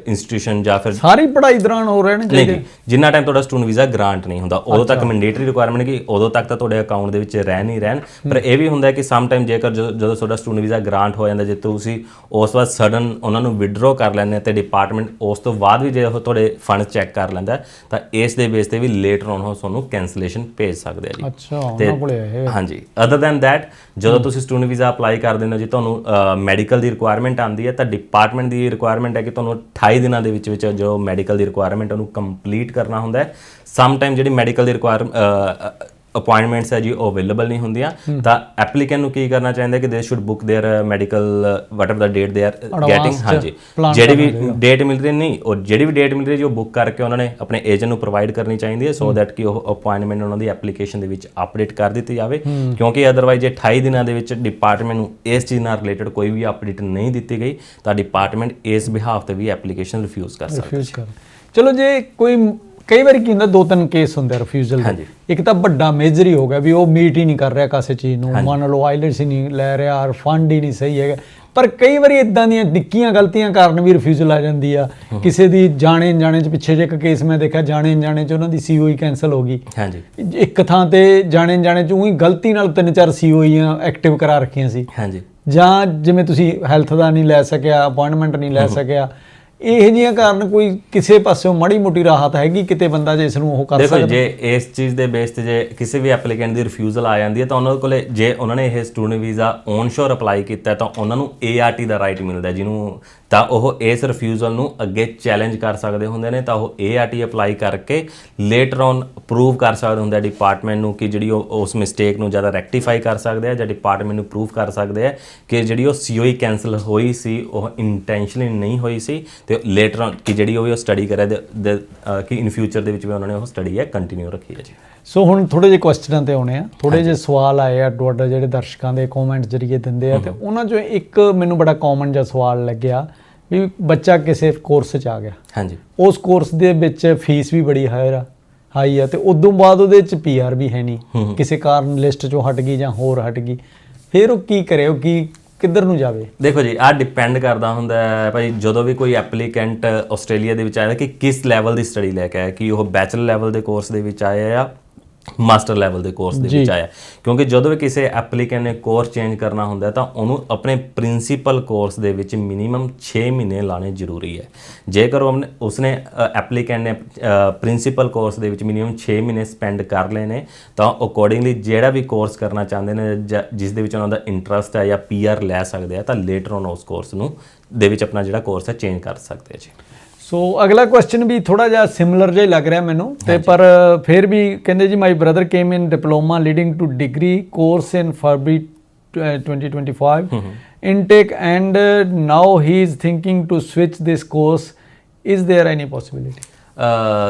ਇੰਸਟੀਟਿਊਸ਼ਨ ਜਾਂ ਫਿਰ ਸਾਰੀ ਪੜ੍ਹਾਈ ਦੌਰਾਨ ਹੋ ਰਹੇ ਨੇ ਜਿੰਨਾ ਟਾਈਮ ਤੁਹਾਡਾ ਸਟੂਡੈਂਟ ਵੀਜ਼ਾ ਗ੍ਰਾਂਟ ਨਹੀਂ ਹੁੰਦਾ ਉਦੋਂ ਤੱਕ ਮੈਂਡੇਟਰੀ ਰਿਕੁਆਇਰਮੈਂਟ ਕਿ ਉਦੋਂ ਤੱਕ ਤਾਂ ਤੁਹਾਡੇ ਅਕਾਊਂਟ ਦੇ ਵਿੱਚ ਰਹਿ ਨਹੀਂ ਰਹਿਣ। ਪਰ ਇਹ ਵੀ ਹੁੰਦਾ ਕਿ ਸਮ ਟਾਈਮ ਜੇਕਰ ਜਦੋਂ ਜਦੋਂ ਤੁਹਾਡਾ ਸਟੂਡੈਂਟ ਵੀਜ਼ਾ ਗ੍ਰਾਂਟ ਹੋ ਜਾਂਦਾ ਜੇ ਤੁਸੀਂ ਉਸ ਵਾਰ ਸਡਨ ਉਹਨਾਂ ਨੂੰ ਵਿਡਰੋ ਕਰ ਲੈਂਦੇ ਤੇ ਡਿਪਾਰਟਮੈਂਟ ਉਸ ਤੋਂ ਬਾਅਦ ਵੀ ਜੇ ਉਹ ਤੁਹਾਡੇ ਫੰਡ ਚੈੱਕ ਕਰ ਲੈਂਦਾ ਤਾਂ ਇਸ ਦੇ ਬੇਸ ਤੇ ਵੀ ਲੇਟਰ ਔਨ ਉਹ ਤੁਹਾਨੂੰ ਕੈਂਸਲੇਸ਼ਨ ਭੇਜ ਸਕਦੇ ਆ ਜੀ। ਅੱਛਾ ਉਹਨਾਂ ਕੋਲੇ ਇਹ। ਹਾਂਜੀ ਅਦਰ ਦੈਨ ਥੈਟ ਜਦੋਂ ਤੁਸੀਂ ਸਟੂਡੈਂਟ ਵੀਜ਼ਾ ਅਪਲਾਈ ਕਰਦੇ ਹੋ ਜੀ ਤੁਹਾਨੂੰ ਮੈਡੀਕਲ ਦੀ ਰਿਕੁਆਇਰਮੈਂਟ ਆਉਂਦੀ ਹੈ ਤਾਂ ਡਿਪਾਰਟਮੈਂਟ ਦੀ ਰਿਕੁਆਇਰਮੈਂਟ ਹੈ ਕਿ ਤੁਹਾਨੂੰ 28 ਦਿਨਾਂ ਦੇ ਵਿੱਚ ਵਿੱਚ ਜੋ ਮੈਡੀਕਲ ਦੀ ਰਿਕੁਆਇਰਮੈਂਟ ਉਹਨੂੰ ਕੰਪਲੀਟ ਕਰਨਾ ਹੁੰਦਾ ਹੈ। ਸਮ ਟਾਈਮ ਜਿਹੜੀ ਮੈਡੀਕਲ ਦੀ ਰਿਕੁਆਇਰ ਅਪਾਇੰਟਮੈਂਟਸ ਹੈ ਜੀ ਉਹ ਅਵੇਲੇਬਲ ਨਹੀਂ ਹੁੰਦੀਆਂ ਤਾਂ ਐਪਲੀਕੈਂਟ ਨੂੰ ਕੀ ਕਰਨਾ ਚਾਹੀਦਾ ਕਿ they should book their medical whatever the date they are getting ਚ ਹਾਂਜੀ plan ਜਿਹੜੀ ਵੀ ਡੇਟ ਮਿਲ ਰਹੀ ਨਹੀਂ ਉਹ ਜਿਹੜੀ ਵੀ ਡੇਟ ਮਿਲ ਰਹੀ ਹੈ ਜੀ ਉਹ ਬੁੱਕ ਕਰਕੇ ਉਹਨਾਂ ਨੇ ਆਪਣੇ ਏਜੰਟ ਨੂੰ ਪ੍ਰੋਵਾਈਡ ਕਰਨੀ ਚਾਹੀਦੀ ਹੈ ਸੋ ਦੈਟ ਕਿ ਉਹ ਅਪਾਇੰਟਮੈਂਟ ਉਹਨਾਂ ਦੀ ਐਪਲੀਕੇਸ਼ਨ ਦੇ ਵਿੱਚ ਅਪਡੇਟ ਕਰ ਦਿੱਤੀ ਜਾਵੇ ਕਿਉਂਕਿ ਅਦਰਵਾਈਜ਼ ਜੇ 28 ਦਿਨਾਂ ਦੇ ਵਿੱਚ ਡਿਪਾਰਟਮੈਂਟ ਨੂੰ ਇਸ ਚੀਜ਼ ਨਾਲ ਰਿਲੇਟਡ ਕੋਈ ਵੀ ਅਪਡੇਟ ਨਹੀਂ ਦਿੱਤੀ ਗਈ ਤਾਂ ਡਿਪਾਰਟਮੈਂਟ ਇਸ ਬਿਹਾਫ ਤੇ ਵੀ ਐਪਲੀਕੇਸ਼ਨ ਰਿਫਿਊਜ਼ ਕਰ ਸਕਦਾ ਰਿਫਿਊਜ਼ ਕਰ ਚਲੋ ਜੇ ਕੋਈ ਕਈ ਵਾਰੀ ਕੀ ਹੁੰਦਾ ਦੋ ਤਿੰਨ ਕੇਸ ਹੁੰਦੇ ਰਿਫਿਊਜ਼ਲ ਦੇ। ਇੱਕ ਤਾਂ ਵੱਡਾ ਮੇਜਰ ਹੀ ਹੋ ਗਿਆ ਵੀ ਉਹ ਮੀਟ ਹੀ ਨਹੀਂ ਕਰ ਰਿਹਾ ਕਿਸੇ ਚੀਜ਼ ਨੂੰ। ਮੰਨ ਲਓ ਆਈਲੈਂਡਸ ਹੀ ਨਹੀਂ ਲੈ ਰਿਹਾ ਔਰ ਫੰਡ ਹੀ ਨਹੀਂ ਸਹੀ ਹੈਗਾ। ਪਰ ਕਈ ਵਾਰੀ ਇਦਾਂ ਦੀਆਂ ਨਿੱਕੀਆਂ ਗਲਤੀਆਂ ਕਾਰਨ ਵੀ ਰਿਫਿਊਜ਼ਲ ਆ ਜਾਂਦੀ ਆ। ਕਿਸੇ ਦੀ ਜਾਣੇ ਜਾਣੇ ਚ ਪਿੱਛੇ ਜੇ ਇੱਕ ਕੇਸ ਮੈਂ ਦੇਖਿਆ ਜਾਣੇ ਜਾਣੇ ਚ ਉਹਨਾਂ ਦੀ ਸੀਓਈ ਕੈਨਸਲ ਹੋ ਗਈ। ਹਾਂਜੀ। ਇੱਕ ਥਾਂ ਤੇ ਜਾਣੇ ਜਾਣੇ ਚ ਉਹੀ ਗਲਤੀ ਨਾਲ ਤਿੰਨ ਚਾਰ ਸੀਓਈਆਂ ਐਕਟਿਵ ਕਰਾ ਰੱਖੀਆਂ ਸੀ। ਹਾਂਜੀ। ਜਾਂ ਜਿਵੇਂ ਤੁਸੀਂ ਹੈਲਥ ਦਾ ਨਹੀਂ ਲੈ ਸਕਿਆ ਅਪਾਇੰਟਮੈਂਟ ਨਹੀਂ ਲੈ ਸਕਿਆ ਇਹ ਜਿਹੀਆਂ ਕਾਰਨ ਕੋਈ ਕਿਸੇ ਪਾਸਿਓਂ ਮਾੜੀ ਮੋਟੀ ਰਾਹਤ ਹੈਗੀ? ਕਿਤੇ ਬੰਦਾ ਜੇ ਇਸ ਨੂੰ ਉਹ ਕਰ ਦੇਖੋ ਸਕਦਾ? ਜੇ ਇਸ ਚੀਜ਼ ਦੇ ਬੇਸ ਤੇ ਜੇ ਕਿਸੇ ਵੀ ਐਪਲੀਕੈਂਟ ਦੀ ਰਿਫਿਊਜ਼ਲ ਆ ਜਾਂਦੀ ਹੈ ਤਾਂ ਉਹਨਾਂ ਕੋਲੇ ਜੇ ਉਹਨਾਂ ਨੇ ਇਹ ਸਟੂਡੈਂਟ ਵੀਜ਼ਾ ਔਨਸ਼ੋਰ ਅਪਲਾਈ ਕੀਤਾ ਤਾਂ ਉਹਨਾਂ ਨੂੰ ART ਦਾ ਰਾਈਟ ਮਿਲਦਾ ਜਿਹਨੂੰ ਤਾਂ ਉਹ ਇਸ ਰਿਫਿਊਜ਼ਲ ਨੂੰ ਅੱਗੇ ਚੈਲੰਜ ਕਰ ਸਕਦੇ ਹੁੰਦੇ ਨੇ ਤਾਂ ਉਹ ART ਅਪਲਾਈ ਕਰਕੇ ਲੇਟਰ ਔਨ ਪ੍ਰੂਵ ਕਰ ਸਕਦੇ ਹੁੰਦੇ ਆ ਡਿਪਾਰਟਮੈਂਟ ਨੂੰ ਕਿ ਜਿਹੜੀ ਉਹ ਉਸ ਮਿਸਟੇਕ ਨੂੰ ਜ਼ਿਆਦਾ ਰੈਕਟੀਫਾਈ ਕਰ ਸਕਦੇ ਆ ਜਾਂ ਡਿਪਾਰਟਮੈਂਟ ਨੂੰ ਪ੍ਰੂਵ ਕਰ ਸਕਦੇ ਆ ਕਿ ਜਿਹੜੀ ਉਹ COE ਕੈਨਸਲ ਹੋਈ ਸੀ ਉਹ ਇੰਟੈਂਸ਼ਨਲੀ ਨਹੀਂ ਹੋਈ ਸੀ ਤੇ ਲੇਟਰ ਔਨ ਕਿ ਜਿਹੜੀ ਉਹ ਵੀ ਉਹ ਸਟੱਡੀ ਕਰੇ ਦੇ- ਦੇ, ਅਹ, ਕਿ ਇਨ ਫਿਊਚਰ ਦੇ ਵਿੱਚ ਵੀ ਉਹਨਾਂ ਨੇ ਉਹ ਸਟੱਡੀ ਹੈ ਕੰਟੀਨਿਊ ਰੱਖੀ ਹੈ ਜੀ। ਸੋ ਹੁਣ ਥੋੜੇ ਜਿਹੇ ਕੁਐਸਚਨਾਂ ਤੇ ਆਉਣੇ ਆ। ਥੋੜੇ ਜਿਹੇ ਸਵਾਲ ਆਏ ਆ ਤੁਹਾਡੇ ਜਿਹੜੇ ਦਰਸ਼ਕਾਂ ਦੇ ਕਮੈਂਟ ਜਰੀਏ ਦਿੰਦੇ ਆ ਤੇ ਉਹਨਾਂ ਚੋਂ ਇੱਕ ਮੈਨੂੰ ਬੜਾ ਕਾਮਨ ਜਿਹਾ ਸਵਾਲ ਲੱਗਿਆ ਵੀ ਬੱਚਾ ਕਿਸੇ ਕੋਰਸ 'ਚ ਆ ਗਿਆ। ਹਾਂਜੀ। ਉਸ ਕੋਰਸ ਦੇ ਵਿੱਚ ਫੀਸ ਵੀ ਬੜੀ ਹਾਇਰ ਆ ਹਾਈ ਆ ਤੇ ਉਦੋਂ ਬਾਅਦ ਉਹਦੇ ਚ ਪੀਆਰ ਵੀ ਹੈ ਨਹੀਂ। ਕਿਸੇ ਕਾਰਨ ਲਿਸਟ ਚੋਂ ਹਟ ਗਈ ਜਾਂ ਹੋਰ ਹਟ ਗਈ। ਫਿਰ ਉਹ ਕੀ ਕਰੇ? ਉਹ ਕੀ ਕਿੱਧਰ ਨੂੰ ਜਾਵੇ? ਦੇਖੋ ਜੀ ਆ ਡਿਪੈਂਡ ਕਰਦਾ ਹੁੰਦਾ ਹੈ। ਭਾਈ ਜਦੋਂ ਵੀ ਕੋਈ ਐਪਲੀਕੈਂਟ ਆਸਟ੍ਰੇਲੀਆ ਦੇ ਵਿੱਚ ਆਇਆ ਕਿ ਕਿਸ ਲੈਵਲ ਦੀ ਸਟੱਡੀ ਲੈ ਕੇ ਆਇਆ, ਕਿ ਉਹ ਬੈਚਲਰ ਲੈਵਲ ਦੇ ਕੋਰਸ ਦੇ ਵਿੱਚ ਆਇਆ ਆ ਮਾਸਟਰ ਲੈਵਲ ਦੇ ਕੋਰਸ ਦੇ ਵਿੱਚ ਆਇਆ। ਕਿਉਂਕਿ ਜਦੋਂ ਵੀ ਕਿਸੇ ਐਪਲੀਕੈਂਟ ਨੇ ਕੋਰਸ ਚੇਂਜ ਕਰਨਾ ਹੁੰਦਾ ਤਾਂ ਉਹਨੂੰ ਆਪਣੇ ਪ੍ਰਿੰਸੀਪਲ ਕੋਰਸ ਦੇ ਵਿੱਚ ਮਿਨੀਮਮ 6 ਮਹੀਨੇ ਲਾਣੇ ਜ਼ਰੂਰੀ ਹੈ। ਜੇਕਰ ਉਹ ਆਪਣੇ- ਉਸਨੇ ਐਪਲੀਕੈਂਟ ਨੇ ਪ੍ਰਿੰਸੀਪਲ ਕੋਰਸ ਦੇ ਵਿੱਚ ਮਿਨੀਮਮ 6 ਮਹੀਨੇ ਸਪੈਂਡ ਕਰ ਲਏ ਨੇ ਤਾਂ ਅਕੋਰਡਿੰਗਲੀ ਜਿਹੜਾ ਵੀ ਕੋਰਸ ਕਰਨਾ ਚਾਹੁੰਦੇ ਨੇ ਜਿਸ ਦੇ ਵਿੱਚ ਉਹਨਾਂ ਦਾ ਇੰਟਰਸਟ ਹੈ ਜਾਂ ਪੀਆਰ ਲੈ ਸਕਦੇ ਆ ਤਾਂ ਲੇਟਰ ਔਨ ਉਸ ਕੋਰਸ ਨੂੰ ਦੇ ਵਿੱਚ ਆਪਣਾ ਜਿਹੜਾ ਕੋਰਸ ਹੈ ਚੇਂਜ ਕਰ ਸਕਦੇ ਆ ਜੀ। ਸੋ ਅਗਲਾ ਕੁਐਸਚਨ ਵੀ ਥੋੜਾ ਜਿਹਾ ਸਿਮਿਲਰ ਜਿਹਾ ਹੀ ਲੱਗ ਰਿਹਾ ਮੈਨੂੰ ਤੇ ਪਰ ਫਿਰ ਵੀ ਕਹਿੰਦੇ ਜੀ my brother came in diploma leading to degree course in February 2025 intake and uh, now he is thinking to switch this course. Is there any possibility? ਅ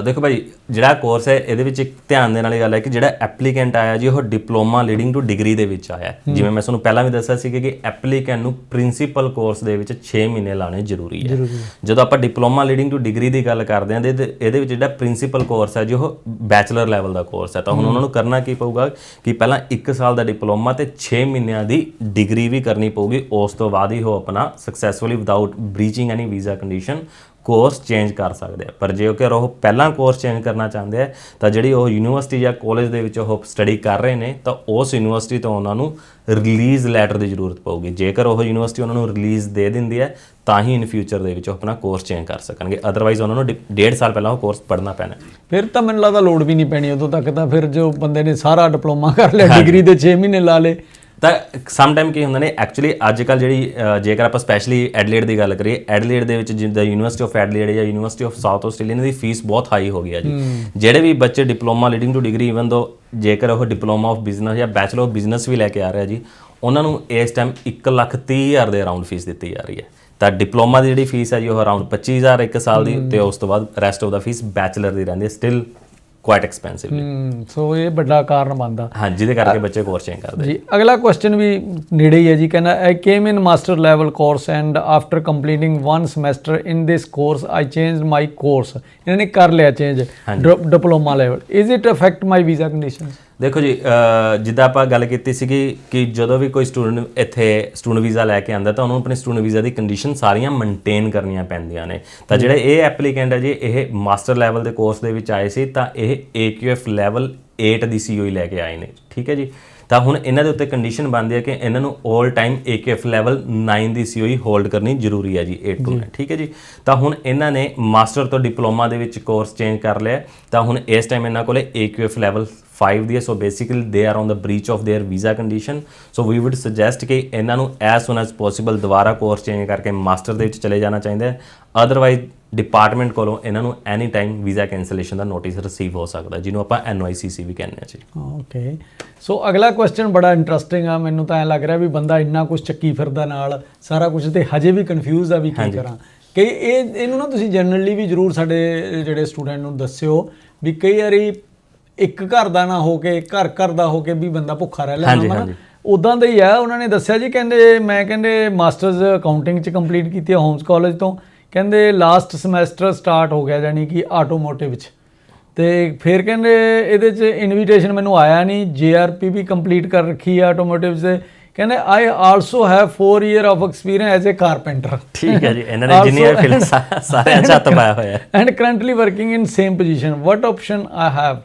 ਦੇਖੋ ਭਾਈ ਜਿਹੜਾ ਕੋਰਸ ਹੈ ਇਹਦੇ ਵਿੱਚ ਇੱਕ ਧਿਆਨ ਦੇਣ ਵਾਲੀ ਗੱਲ ਹੈ ਕਿ ਜਿਹੜਾ ਐਪਲੀਕੈਂਟ ਆਇਆ ਜੀ ਉਹ ਡਿਪਲੋਮਾ ਲੀਡਿੰਗ ਟੂ ਡਿਗਰੀ ਦੇ ਵਿੱਚ ਆਇਆ। ਜਿਵੇਂ ਮੈਂ ਤੁਹਾਨੂੰ ਪਹਿਲਾਂ ਵੀ ਦੱਸਿਆ ਸੀ ਕਿ ਐਪਲੀਕੈਂਟ ਨੂੰ ਪ੍ਰਿੰਸੀਪਲ ਕੋਰਸ ਦੇ ਵਿੱਚ 6 ਮਹੀਨੇ ਲਾਣੇ ਜ਼ਰੂਰੀ ਹੈ। ਜਦੋਂ ਆਪਾਂ ਡਿਪਲੋਮਾ ਲੀਡਿੰਗ ਟੂ ਡਿਗਰੀ ਦੀ ਗੱਲ ਕਰਦੇ ਹਾਂ ਇਹਦੇ ਵਿੱਚ ਜਿਹੜਾ ਪ੍ਰਿੰਸੀਪਲ ਕੋਰਸ ਹੈ ਜੋ ਉਹ ਬੈਚਲਰ ਲੈਵਲ ਦਾ ਕੋਰਸ ਹੈ। ਤਾਂ ਹੁਣ ਉਹਨਾਂ ਨੂੰ ਕਰਨਾ ਕੀ ਪਊਗਾ ਕਿ ਪਹਿਲਾਂ 1 ਸਾਲ ਦਾ ਡਿਪਲੋਮਾ ਤੇ 6 ਮਹੀਨਿਆਂ ਦੀ ਡਿਗਰੀ ਵੀ ਕਰਨੀ ਪਊਗੀ। ਉਸ ਤੋਂ ਬਾਅਦ ਹੀ ਉਹ ਆਪਣਾ successfully without breaching any visa condition course change ਕਰ ਸਕਦੇ ਆ। ਪਰ ਜੇਕਰ ਉਹ ਪਹਿਲਾਂ ਕੋਰਸ ਚੇਂਜ ਕਰਨਾ ਚਾਹੁੰਦੇ ਆ ਤਾਂ ਜਿਹੜੀ ਉਹ ਯੂਨੀਵਰਸਿਟੀ ਜਾਂ ਕਾਲਜ ਦੇ ਵਿੱਚ ਉਹ ਸਟੱਡੀ ਕਰ ਰਹੇ ਨੇ ਤਾਂ ਉਸ ਯੂਨੀਵਰਸਿਟੀ ਤੋਂ ਉਹਨਾਂ ਨੂੰ ਰਿਲੀਜ਼ ਲੈਟਰ ਦੀ ਜ਼ਰੂਰਤ ਪਊਗੀ। ਜੇਕਰ ਉਹ ਯੂਨੀਵਰਸਿਟੀ ਉਹਨਾਂ ਨੂੰ ਰਿਲੀਜ਼ ਦੇ ਦਿੰਦੀ ਹੈ ਤਾਂ ਹੀ ਇਨ ਫਿਊਚਰ ਦੇ ਵਿੱਚ ਉਹ ਆਪਣਾ ਕੋਰਸ ਚੇਂਜ ਕਰ ਸਕਣਗੇ। ਅਦਰਵਾਈਜ਼ ਉਹਨਾਂ ਨੂੰ ਡੇ- ਡੇਢ ਸਾਲ ਪਹਿਲਾਂ ਉਹ ਕੋਰਸ ਪੜ੍ਹਨਾ ਪੈਣਾ। ਫਿਰ ਤਾਂ ਮੈਨੂੰ ਲੱਗਦਾ ਲੋੜ ਵੀ ਨਹੀਂ ਪੈਣੀ। ਉਦੋਂ ਤੱਕ ਤਾਂ ਫਿਰ ਜੋ ਬੰਦੇ ਨੇ ਸਾਰਾ ਡਿਪਲੋਮਾ ਕਰ ਲਿਆ ਡਿਗਰੀ ਦੇ 6 ਮਹੀਨੇ ਲਾ ਲੇ ਤਾਂ ਸਮ ਟਾਈਮ ਕੀ ਹੁੰਦਾ ਨੇ ਐਕਚੁਅਲੀ ਅੱਜ ਕੱਲ ਜਿਹੜੀ ਜੇਕਰ ਆਪਾਂ ਸਪੈਸ਼ਲੀ ਐਡਲੇਡ ਦੀ ਗੱਲ ਕਰੀਏ ਐਡਲੇਡ ਦੇ ਵਿੱਚ ਜਿੱਦਾਂ ਯੂਨੀਵਰਸਿਟੀ ਆਫ ਐਡਲੇਡ ਜਾਂ ਯੂਨੀਵਰਸਿਟੀ ਆਫ ਸਾਊਥ ਆਸਟ੍ਰੇਲੀਆ ਦੀ ਫੀਸ ਬਹੁਤ ਹਾਈ ਹੋ ਗਈ ਹੈ ਜੀ। ਜਿਹੜੇ ਵੀ ਬੱਚੇ diploma leading to degree even though ਜੇਕਰ ਉਹ ਡਿਪਲੋਮਾ ਆਫ ਬਿਜ਼ਨਸ ਜਾਂ ਬੈਚਲਰ ਆਫ ਬਿਜ਼ਨਸ ਵੀ ਲੈ ਕੇ ਆ ਰਿਹਾ ਜੀ ਉਹਨਾਂ ਨੂੰ ਇਸ ਟਾਈਮ 1 ਲੱਖ 30 ਹਜ਼ਾਰ ਦੇ ਅਰਾਊਂਡ ਫੀਸ ਦਿੱਤੀ ਜਾ ਰਹੀ ਹੈ। ਤਾਂ ਡਿਪਲੋਮਾ ਦੀ ਜਿਹੜੀ ਫੀਸ ਹੈ ਜੀ ਉਹ ਅਰਾਊਂਡ 25000 ਇੱਕ ਸਾਲ ਦੀ ਤੇ ਉਸ ਤੋਂ ਬਾਅਦ rest of the fee bachelor ਦੀ ਰਹਿੰਦੀ ਹੈ। Still quite expensive hmm, so ਇਹ ਵੱਡਾ ਕਾਰਨ ਬਣਦਾ। ਹਾਂ ਜਿਹਦੇ ਕਰਕੇ ਬੱਚੇ ਕੋਰਸ ਚੇਂਜ ਕਰਦੇ। ਜੀ ਅਗਲਾ ਕੁਐਸਚਨ ਵੀ ਨੇੜੇ ਹੀ ਹੈ ਜੀ ਕਹਿੰਦਾ I came in master level course and after completing one semester in this course I changed my course ਇਹਨਾਂ ਨੇ ਕਰ ਲਿਆ change diploma level is it affect my visa conditions ਦੇਖੋ ਜੀ ਜਿੱਦਾਂ ਆਪਾਂ ਗੱਲ ਕੀਤੀ ਸੀਗੀ ਕਿ ਜਦੋਂ ਵੀ ਕੋਈ ਸਟੂਡੈਂਟ ਇੱਥੇ ਸਟੂਡੈਂਟ ਵੀਜ਼ਾ ਲੈ ਕੇ ਆਂਦਾ ਤਾਂ ਉਹਨੂੰ ਆਪਣੇ ਸਟੂਡੈਂਟ ਵੀਜ਼ਾ ਦੀ ਕੰਡੀਸ਼ਨ ਸਾਰੀਆਂ ਮੇਨਟੇਨ ਕਰਨੀਆਂ ਪੈਂਦੀਆਂ ਨੇ। ਤਾਂ ਜਿਹੜੇ ਇਹ ਐਪਲੀਕੈਂਟ ਹੈ ਜੀ ਇਹ ਮਾਸਟਰ ਲੈਵਲ ਦੇ ਕੋਰਸ ਦੇ ਵਿੱਚ ਆਏ ਸੀ ਤਾਂ ਇਹ AQF ਲੈਵਲ 8 ਦੀ COE ਲੈ ਕੇ ਆਏ ਨੇ। ਠੀਕ ਹੈ ਜੀ? ਤਾਂ ਹੁਣ ਇਹਨਾਂ ਦੇ ਉੱਤੇ ਕੰਡੀਸ਼ਨ ਬਣਦੀ ਹੈ ਕਿ ਇਹਨਾਂ ਨੂੰ 올 ਟਾਈਮ AQF ਲੈਵਲ 9 ਦੀ COE ਹੋਲਡ ਕਰਨੀ ਜ਼ਰੂਰੀ ਹੈ ਜੀ 8 ਤੋਂ 9 ਠੀਕ ਹੈ ਜੀ? ਤਾਂ ਹੁਣ ਇਹਨਾਂ ਨੇ ਮਾਸਟਰ ਤੋਂ ਡਿਪਲੋਮਾ ਦੇ ਵਿੱਚ ਕੋਰਸ ਚੇਂਜ ਕਰ ਲਿਆ। ਤਾਂ ਹੁਣ ਇਸ ਟਾਈਮ ਇਹਨਾਂ ਕੋਲੇ AQF ਲੈਵਲ 5 ਦੀ ਹੈ so basically they are on the breach of their visa condition so we would suggest ਕਿ ਇਹਨਾਂ ਨੂੰ ਐਸ ਸੂਨ ਐਸ ਪੋਸੀਬਲ ਦੁਬਾਰਾ ਕੋਰਸ ਚੇਂਜ ਕਰਕੇ ਮਾਸਟਰ ਦੇ ਵਿੱਚ ਚਲੇ ਜਾਣਾ ਚਾਹੀਦਾ ਹੈ ਅਦਰਵਾਈਜ਼ ਡਿਪਾਰਟਮੈਂਟ ਕੋਲੋਂ ਇਹਨਾਂ ਨੂੰ ਐਨੀ ਟਾਈਮ ਵੀਜ਼ਾ ਕੈਂਸਲੇਸ਼ਨ ਦਾ ਨੋਟਿਸ ਰਿਸੀਵ ਹੋ ਸਕਦਾ ਹੈ, ਜਿਹਨੂੰ ਆਪਾਂ NYCC ਵੀ ਕਹਿੰਦੇ ਹਾਂ ਜੀ ਓਕੇ ਸੋ ਅਗਲਾ ਕੁਐਸਚਨ ਬੜਾ ਇੰਟਰਸਟਿੰਗ ਆ ਮੈਨੂੰ ਤਾਂ ਐ ਲੱਗ ਰਿਹਾ ਵੀ ਬੰਦਾ ਇੰਨਾ ਕੁਝ ਚੱਕੀ ਫਿਰਦਾ ਨਾਲ ਸਾਰਾ ਕੁਝ ਤੇ ਹਜੇ ਵੀ ਕਨਫਿਊਜ਼ ਆ ਵੀ ਕੀ ਕਰਾਂ ਕਈ ਇਹ ਇਹਨੂੰ ਨਾ ਤੁਸੀਂ ਜਨਰਲੀ ਵੀ ਜਰੂਰ ਸਾਡੇ ਜਿਹੜੇ ਸਟੂਡੈਂਟ ਨੂੰ ਦੱਸਿਓ ਵੀ ਕਈ ਵਾਰੀ ਇੱਕ ਘਰ ਦਾ ਨਾ ਹੋ ਕੇ ਘਰ ਘਰ ਦਾ ਹੋ ਕੇ ਵੀ ਬੰਦਾ ਭੁੱਖਾ ਰਹਿ ਲੈਂਦਾ ਹਾਂਜੀ, ਹਾਂਜੀ। ਉਦਾਂ ਦਾ ਹੀ ਆ ਉਹਨਾਂ ਨੇ ਦੱਸਿਆ ਜੀ ਕਹਿੰਦੇ ਮੈਂ ਕਹਿੰਦੇ ਮਾਸਟਰਸ ਅਕਾਊਂਟਿੰਗ ਚ ਕੰਪਲੀਟ ਕੀਤੀ ਹੈ ਹੋਮਸ ਕਾਲਜ ਤੋਂ। ਕਹਿੰਦੇ ਲਾਸਟ ਸਮੈਸਟਰ ਸਟਾਰਟ ਹੋ ਗਿਆ ਯਾਨੀ ਕਿ ਆਟੋਮੋਟਿਵ ਚ। ਤੇ ਫਿਰ ਕਹਿੰਦੇ ਇਹਦੇ ਚ ਇਨਵੀਟੇਸ਼ਨ ਮੈਨੂੰ ਆਇਆ ਨਹੀਂ ਜੀਆਰਪੀ ਵੀ ਕੰਪਲੀਟ ਕਰ ਰੱਖੀ ਹੈ ਆਟੋਮੋਟਿਵ ਦੇ ਕਹਿੰਦੇ I also have 4 year of experience as a carpenter ਠੀਕ ਹੈ ਜੀ ਇਹਨਾਂ ਨੇ ਜਿੰਨੀਆਂ ਫਿਲਮ ਸਾਰਿਆਂ 'ਚ ਹੱਥ ਪਾਇਆ ਹੋਇਆ। ਹੈ and currently working in same position what option I have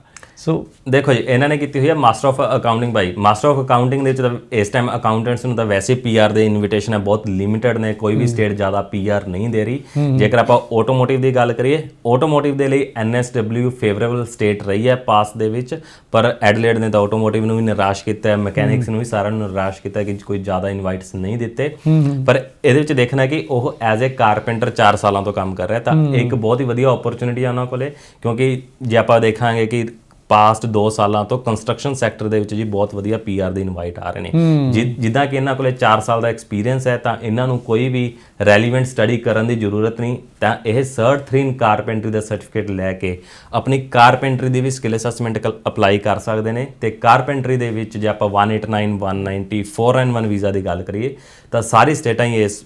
so ਦੇਖੋ ਜੀ ਇਹਨਾਂ ਨੇ ਕੀਤੀ ਹੋਈ ਹੈ master of accounting by master of accounting ਦੇ ਵਿੱਚ ਤਾਂ ਇਸ ਟਾਈਮ ਅਕਾਊਂਟੈਂਟਸ ਨੂੰ ਤਾਂ ਵੈਸੇ ਪੀਆਰ ਦੇ ਇਨਵੀਟੇਸ਼ਨ ਹੈ ਬਹੁਤ ਲਿਮਿਟਿਡ ਨੇ ਕੋਈ ਵੀ ਸਟੇਟ ਜ਼ਿਆਦਾ ਪੀਆਰ ਨਹੀਂ ਦੇ ਰਹੀ। ਜੇਕਰ ਆਪਾਂ ਆਟੋਮੋਟਿਵ ਦੀ ਗੱਲ ਕਰੀਏ ਆਟੋਮੋਟਿਵ ਦੇ ਲਈ ਐਨਐਸਡਬਲਯੂ ਫੇਵਰੇਬਲ ਸਟੇਟ ਰਹੀ ਹੈ ਪਾਸ ਦੇ ਵਿੱਚ ਪਰ ਐਡਲੇਡ ਨੇ ਤਾਂ ਆਟੋਮੋਟਿਵ ਨੂੰ ਵੀ ਨਿਰਾਸ਼ ਕੀਤਾ ਹੈ ਮਕੈਨਿਕਸ ਨੂੰ ਵੀ ਸਾਰਿਆਂ ਨੂੰ ਨਿਰਾਸ਼ ਕੀਤਾ ਕਿ ਕੋਈ ਜ਼ਿਆਦਾ ਇਨਵਾਈਟਸ ਨਹੀਂ ਦਿੱਤੇ। ਪਰ ਇਹਦੇ ਵਿੱਚ ਦੇਖਣਾ ਕਿ ਉਹ ਐਜ਼ ਅ ਕਾਰਪੈਂਟਰ 4 ਸਾਲਾਂ ਤੋਂ ਕੰਮ ਕਰ ਰਿਹਾ ਤਾਂ ਇੱਕ ਬਹੁਤ ਹੀ ਵਧੀਆ ਓਪਰਚ्युनिटी ਆ ਉਹਨਾਂ ਕੋਲੇ ਕਿਉਂਕਿ ਜੇ ਆਪਾਂ ਦੇਖਾਂਗੇ ਕਿ ਪਾਸਟ 2 ਸਾਲਾਂ ਤੋਂ ਕੰਸਟਰਕਸ਼ਨ ਸੈਕਟਰ ਦੇ ਵਿੱਚ ਜੀ ਬਹੁਤ ਵਧੀਆ ਪੀਆਰ ਦੇ ਇਨਵਾਈਟ ਆ ਰਹੇ ਨੇ। ਜਿੱਦਾਂ ਕਿ ਇਹਨਾਂ ਕੋਲੇ 4 ਸਾਲ ਦਾ ਐਕਸਪੀਰੀਅੰਸ ਹੈ ਤਾਂ ਇਹਨਾਂ ਨੂੰ ਕੋਈ ਵੀ ਰੈਲੀਵੈਂਟ ਸਟੱਡੀ ਕਰਨ ਦੀ ਜ਼ਰੂਰਤ ਨਹੀਂ। ਤਾਂ ਇਹ ਸਰਟ 3 ਇਨ ਕਾਰਪੈਂਟਰੀ ਦਾ ਸਰਟੀਫਿਕੇਟ ਲੈ ਕੇ ਆਪਣੀ ਕਾਰਪੈਂਟਰੀ ਦੀ ਵੀ ਸਕਿੱਲ ਅਸੈਸਮੈਂਟ ਅਪਲਾਈ ਕਰ ਸਕਦੇ ਨੇ। ਤੇ ਕਾਰਪੈਂਟਰੀ ਦੇ ਵਿੱਚ ਜੇ ਆਪਾਂ 189 190 4N1 ਵੀਜ਼ਾ ਦੀ ਗੱਲ ਕਰੀਏ ਤਾਂ ਸਾਰੀ ਸਟੇਟਾਂ ਹੀ ਇਸ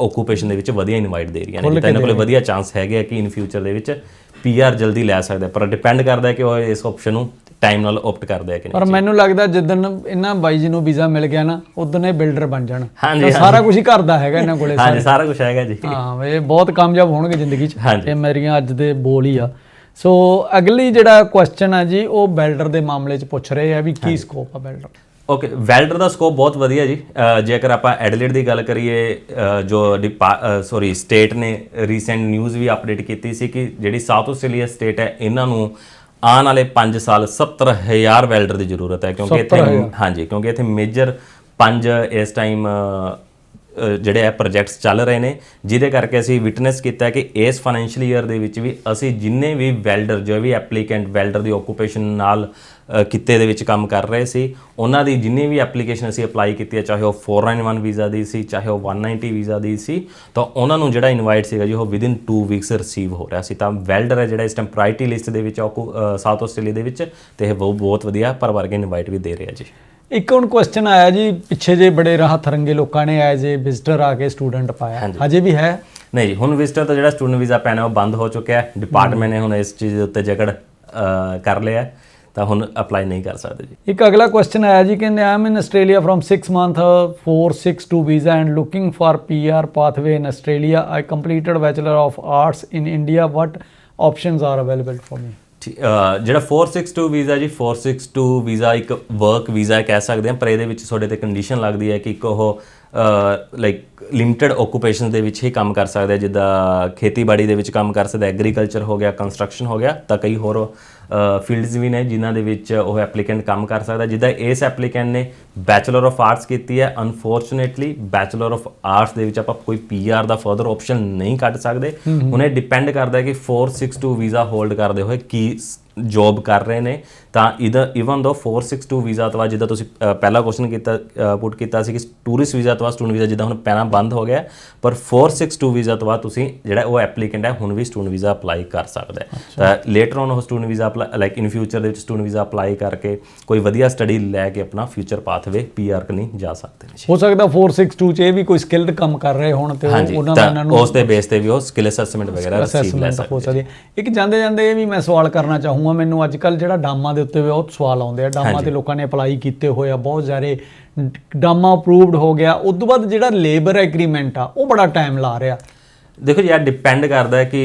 ਓਕੂਪੇਸ਼ਨ ਦੇ ਵਿੱਚ ਵਧੀਆ ਇਨਵਾਈਟ ਦੇ ਰਹੀਆਂ ਨੇ। ਤਾਂ ਇਹਨਾਂ ਕੋਲੇ ਵਧੀਆ ਚਾਂਸ ਹੈਗੇ ਆ ਕਿ ਇਨ ਫਿਊਚਰ ਦੇ ਵਿੱਚ ਪੀਆਰ ਜਲਦੀ ਲੈ ਸਕਦੇ। ਪਰ ਡਿਪੈਂਡ ਕਰਦਾ ਹੈ ਕਿ ਉਹ ਇਸ ਆਪਸ਼ਨ ਨੂੰ ਟਾਈਮ ਨਾਲ ਆਪਟ ਕਰਦੇ ਆ ਕਿ ਨਹੀਂ। ਪਰ ਮੈਨੂੰ ਲੱਗਦਾ ਜਿੱਦਣ ਇਹਨਾਂ ਬਾਈ ਜੀ ਨੂੰ ਵੀਜ਼ਾ ਮਿਲ ਗਿਆ ਨਾ ਉਦੋਂ ਇਹ ਬਿਲਡਰ ਬਣ ਜਾਣ। ਹਾਂਜੀ, ਤਾਂ ਸਾਰਾ ਕੁਝ ਹੀ ਘਰ ਦਾ ਹੈਗਾ ਇਹਨਾਂ ਕੋਲੇ ਹਾਂਜੀ ਸਾਰਾ। ਕੁਝ ਹੈਗਾ ਜੀ। ਹਾਂ ਇਹ ਬਹੁਤ ਕਾਮਯਾਬ ਹੋਣਗੇ ਜ਼ਿੰਦਗੀ 'ਚ ਹਾਂਜੀ। ਇਹ ਮੇਰੀਆਂ ਅੱਜ ਦੇ ਬੋਲ ਹੀ ਆ। ਸੋ ਅਗਲੀ ਜਿਹੜਾ ਕੁਐਸਚਨ ਆ ਜੀ ਉਹ ਬਿਲਡਰ ਦੇ ਮਾਮਲੇ 'ਚ ਪੁੱਛ ਰਹੇ ਆ ਵੀ ਕੀ ਸਕੋਪ ਆ ਬਿਲਡਰ ਓਕੇ ਵੈਲਡਰ ਦਾ ਸਕੋਪ ਬਹੁਤ ਵਧੀਆ ਜੀ। ਜੇਕਰ ਆਪਾਂ ਐਡਲੇਡ ਦੀ ਗੱਲ ਕਰੀਏ ਜੋ ਸੌਰੀ ਸਟੇਟ ਨੇ ਰੀਸੈਂਟ ਨਿਊਜ਼ ਵੀ ਅਪਡੇਟ ਕੀਤੀ ਸੀ ਕਿ ਜਿਹੜੀ ਸਾਊਥ ਆਸਟ੍ਰੇਲੀਆ ਸਟੇਟ ਹੈ ਇਹਨਾਂ ਨੂੰ ਆਉਣ ਵਾਲੇ 5 ਸਾਲ 70000 ਵੈਲਡਰ ਦੀ ਜ਼ਰੂਰਤ ਹੈ ਕਿਉਂਕਿ ਇੱਥੇ ਹਾਂਜੀ ਕਿਉਂਕਿ ਇੱਥੇ ਮੇਜਰ ਪੰਜ ਇਸ ਟਾਈਮ ਜਿਹੜੇ ਆ ਪ੍ਰੋਜੈਕਟਸ ਚੱਲ ਰਹੇ ਨੇ ਜਿਹਦੇ ਕਰਕੇ ਅਸੀਂ ਵਿਟਨੈਸ ਕੀਤਾ ਕਿ ਇਸ ਫਾਈਨੈਂਸ਼ੀਅਲ ਈਅਰ ਦੇ ਵਿੱਚ ਵੀ ਅਸੀਂ ਜਿੰਨੇ ਵੀ ਵੈਲਡਰ ਜੋ ਵੀ ਐਪਲੀਕੈਂਟ ਵੈਲਡਰ ਦੀ ਓਕੂਪੇਸ਼ਨ ਨਾਲ ਕਿੱਤੇ ਦੇ ਵਿੱਚ ਕੰਮ ਕਰ ਰਹੇ ਸੀ। ਉਹਨਾਂ ਦੀ ਜਿੰਨੀ ਵੀ ਐਪਲੀਕੇਸ਼ਨ ਅਸੀਂ ਅਪਲਾਈ ਕੀਤੀ ਹੈ ਚਾਹੇ ਉਹ 491 ਵੀਜ਼ਾ ਦੀ ਸੀ ਚਾਹੇ ਉਹ 190 ਵੀਜ਼ਾ ਦੀ ਸੀ ਤਾਂ ਉਹਨਾਂ ਨੂੰ ਜਿਹੜਾ ਇਨਵਾਈਟ ਸੀਗਾ ਜੀ ਉਹ ਵਿਦਿਨ 2 ਵੀਕਸ ਰਿਸੀਵ ਹੋ ਰਿਹਾ ਸੀ। ਤਾਂ ਵੈਲਡਰ ਹੈ ਜਿਹੜਾ ਇਸ ਟਾਈਮ ਪ੍ਰਾਇਰਟੀ ਲਿਸਟ ਦੇ ਵਿੱਚ ਸਾਊਥ ਆਸਟ੍ਰੇਲੀਆ ਦੇ ਵਿੱਚ ਤੇ ਇਹ ਬਹੁਤ ਵਧੀਆ ਪਰ ਵਰਗ ਇਨਵਾਈਟ ਵੀ ਦੇ ਰਿਹਾ ਜੀ। ਇੱਕ ਹੁਣ ਕੁਐਸਚਨ ਆਇਆ ਜੀ ਪਿੱਛੇ ਜੇ ਬੜੇ ਰਾਹ ਥਰੰਗੇ ਲੋਕਾਂ ਨੇ ਐਜ਼ ਏ ਵਿਜ਼ਟਰ ਆ ਕੇ ਸਟੂਡੈਂਟ ਪਾਇਆ। ਹਜੇ। ਵੀ ਹੈ? ਨਹੀਂ ਜੀ ਹੁਣ ਵਿਜ਼ਟਰ ਤਾਂ ਜਿਹੜਾ ਸਟੂਡੈਂਟ ਵੀਜ਼ਾ ਹੈ ਉਹ ਬੰਦ ਹੋ ਚੁੱਕਿਆ। ਹੈ ਡਿਪਾਰਟਮੈਂਟ ਨੇ ਹੁਣ ਇਸ ਚੀਜ਼ ਦੇ ਉੱਤੇ ਜਕੜ ਅ, ਕਰ ਲਿਆ। ਤਾਂ ਹੁਣ ਅਪਲਾਈ ਨਹੀਂ ਕਰ ਸਕਦੇ ਜੀ। ਇੱਕ ਅਗਲਾ ਕੁਐਸਚਨ ਆਇਆ ਜੀ ਕਹਿੰਦੇ I'm in Australia from 6 month 462 visa and looking for PR pathway in Australia I completed bachelor of arts in India what options are available for me ਜਿਹੜਾ 462 ਵੀਜ਼ਾ ਜੀ 462 ਵੀਜ਼ਾ ਇੱਕ ਵਰਕ ਵੀਜ਼ਾ ਕਹਿ ਸਕਦੇ ਹਾਂ ਪਰ ਇਹਦੇ ਵਿੱਚ ਤੁਹਾਡੇ ਤੇ ਕੰਡੀਸ਼ਨ ਲੱਗਦੀ ਹੈ ਕਿ ਇੱਕ ਉਹ ਲਾਈਕ ਲਿਮਟਿਡ ਓਕੂਪੇਸ਼ਨਸ ਦੇ ਵਿੱਚ ਹੀ ਕੰਮ ਕਰ ਸਕਦੇ ਆ ਜਿੱਦਾਂ ਖੇਤੀਬਾੜੀ ਦੇ ਵਿੱਚ ਕੰਮ ਕਰ ਸਕਦੇ ਐਗਰੀਕਲਚਰ ਹੋ ਗਿਆ ਕੰਸਟਰਕਸ਼ਨ ਹੋ ਗਿਆ ਤਾਂ ਕਈ ਹੋਰ ਫੀਲਡਸ ਵੀ ਨੇ ਜਿਨ੍ਹਾਂ ਦੇ ਵਿੱਚ ਉਹ ਐਪਲੀਕੈਂਟ ਕੰਮ ਕਰ ਸਕਦਾ ਜਿੱਦਾਂ ਇਸ ਐਪਲੀਕੈਂਟ ਨੇ ਬੈਚਲਰ ਆਫ ਆਰਟਸ ਕੀਤੀ ਹੈ। ਅਨਫੋਰਚੂਨੇਟਲੀ ਬੈਚਲਰ ਆਫ ਆਰਟਸ ਦੇ ਵਿੱਚ ਆਪਾਂ ਕੋਈ ਪੀਆਰ ਦਾ ਫਰਦਰ ਆਪਸ਼ਨ ਨਹੀਂ ਕੱਢ ਸਕਦੇ। ਇਹ ਡਿਪੈਂਡ ਕਰਦਾ ਹੈ ਕਿ 462 ਵੀਜ਼ਾ ਹੋਲਡ ਕਰਦੇ ਹੋਏ ਕੀ ਜੌਬ ਕਰ ਰਹੇ ਨੇ ਤਾਂ ਇਧਰ ਇਵਨ ਦੋ 462 ਵੀਜ਼ਾ ਤੋਂ ਜਿੱਦਾਂ ਤੁਸੀਂ ਪਹਿਲਾ ਕੁਐਸਚਨ ਕੀਤਾ ਪੁੱਟ ਕੀਤਾ ਸੀ ਕਿ ਟੂਰਿਸਟ ਵੀਜ਼ਾ ਤੋਂ ਸਟੂਡੈਂਟ ਵੀਜ਼ਾ ਜਿੱਦਾਂ ਹੁਣ ਪਹਿਲਾਂ ਬੰਦ ਹੋ ਗਿਆ ਪਰ 462 ਵੀਜ਼ਾ ਤੋਂ ਤੁਸੀਂ ਜਿਹੜਾ ਉਹ ਐਪਲੀਕੈਂਟ ਹੈ ਹੁਣ ਵੀ ਸਟੂਡੈਂਟ ਵੀਜ਼ਾ ਅਪਲਾਈ ਕਰ ਸਕਦਾ ਹੈ। ਤਾਂ ਲੇਟਰ ਔਨ ਉਹ student visa like in future ਦੇ ਵਿੱਚ ਸਟੂਡੈਂਟ ਵੀਜ਼ਾ ਅਪਲਾਈ ਕਰਕੇ ਕੋਈ ਵਧੀਆ ਸਟੱਡੀ ਲੈ ਕੇ ਆਪਣਾ ਫਿਊਚਰ ਪਾਥਵੇ ਪੀਆਰ ਕਨੀ ਜਾ ਸਕਦੇ। ਨੇ। ਹੋ ਸਕਦਾ 462 ਚ ਇਹ ਵੀ ਕੋਈ ਸਕਿਲਡ ਕੰਮ ਕਰ ਰਹੇ ਹੋਣ ਤੇ ਉਹਨਾਂ ਦਾ ਇਹਨਾਂ ਤਾਂ ਨੂੰ ਉਸ ਦੇ ਬੇਸ ਤੇ ਵੀ ਉਹ ਸਕਿੱਲ ਅਸੈਸਮੈਂਟ ਵਗੈਰਾ ਰਿਸੀਵ ਲੈ ਸਕਦੇ ਹੋ ਸਕਦੀ ਇੱਕ ਜਾਂਦੇ ਜਾਂਦੇ ਇਹ ਵੀ ਮੈਂ ਸਵਾਲ ਕਰਨਾ ਚਾਹੂੰਗਾ ਮੈਨੂੰ ਅੱਜ ਕੱਲ ਜਿਹੜਾ ਡਾਮਾ ਦੇ ਉੱਤੇ ਬਹੁਤ ਸਵਾਲ ਆਉਂਦੇ ਆ। ਡਾਮਾ ਤੇ ਲੋਕਾਂ ਨੇ ਅਪਲਾਈ ਕੀਤੇ ਹੋਏ ਆ ਬਹੁਤ ਸਾਰੇ ਡਾਮਾ ਅਪਰੂਵਡ ਹੋ ਗਿਆ। ਉਸ ਤੋਂ ਬਾਅਦ ਜਿਹੜਾ ਲੇਬਰ ਐਗਰੀਮੈਂਟ ਆ ਉਹ ਬੜਾ ਟਾਈਮ ਲਾ ਰਿਹਾ। ਦੇਖੋ ਜੀ ਇਹ ਡਿਪੈਂਡ ਕਰਦਾ ਹੈ ਕਿ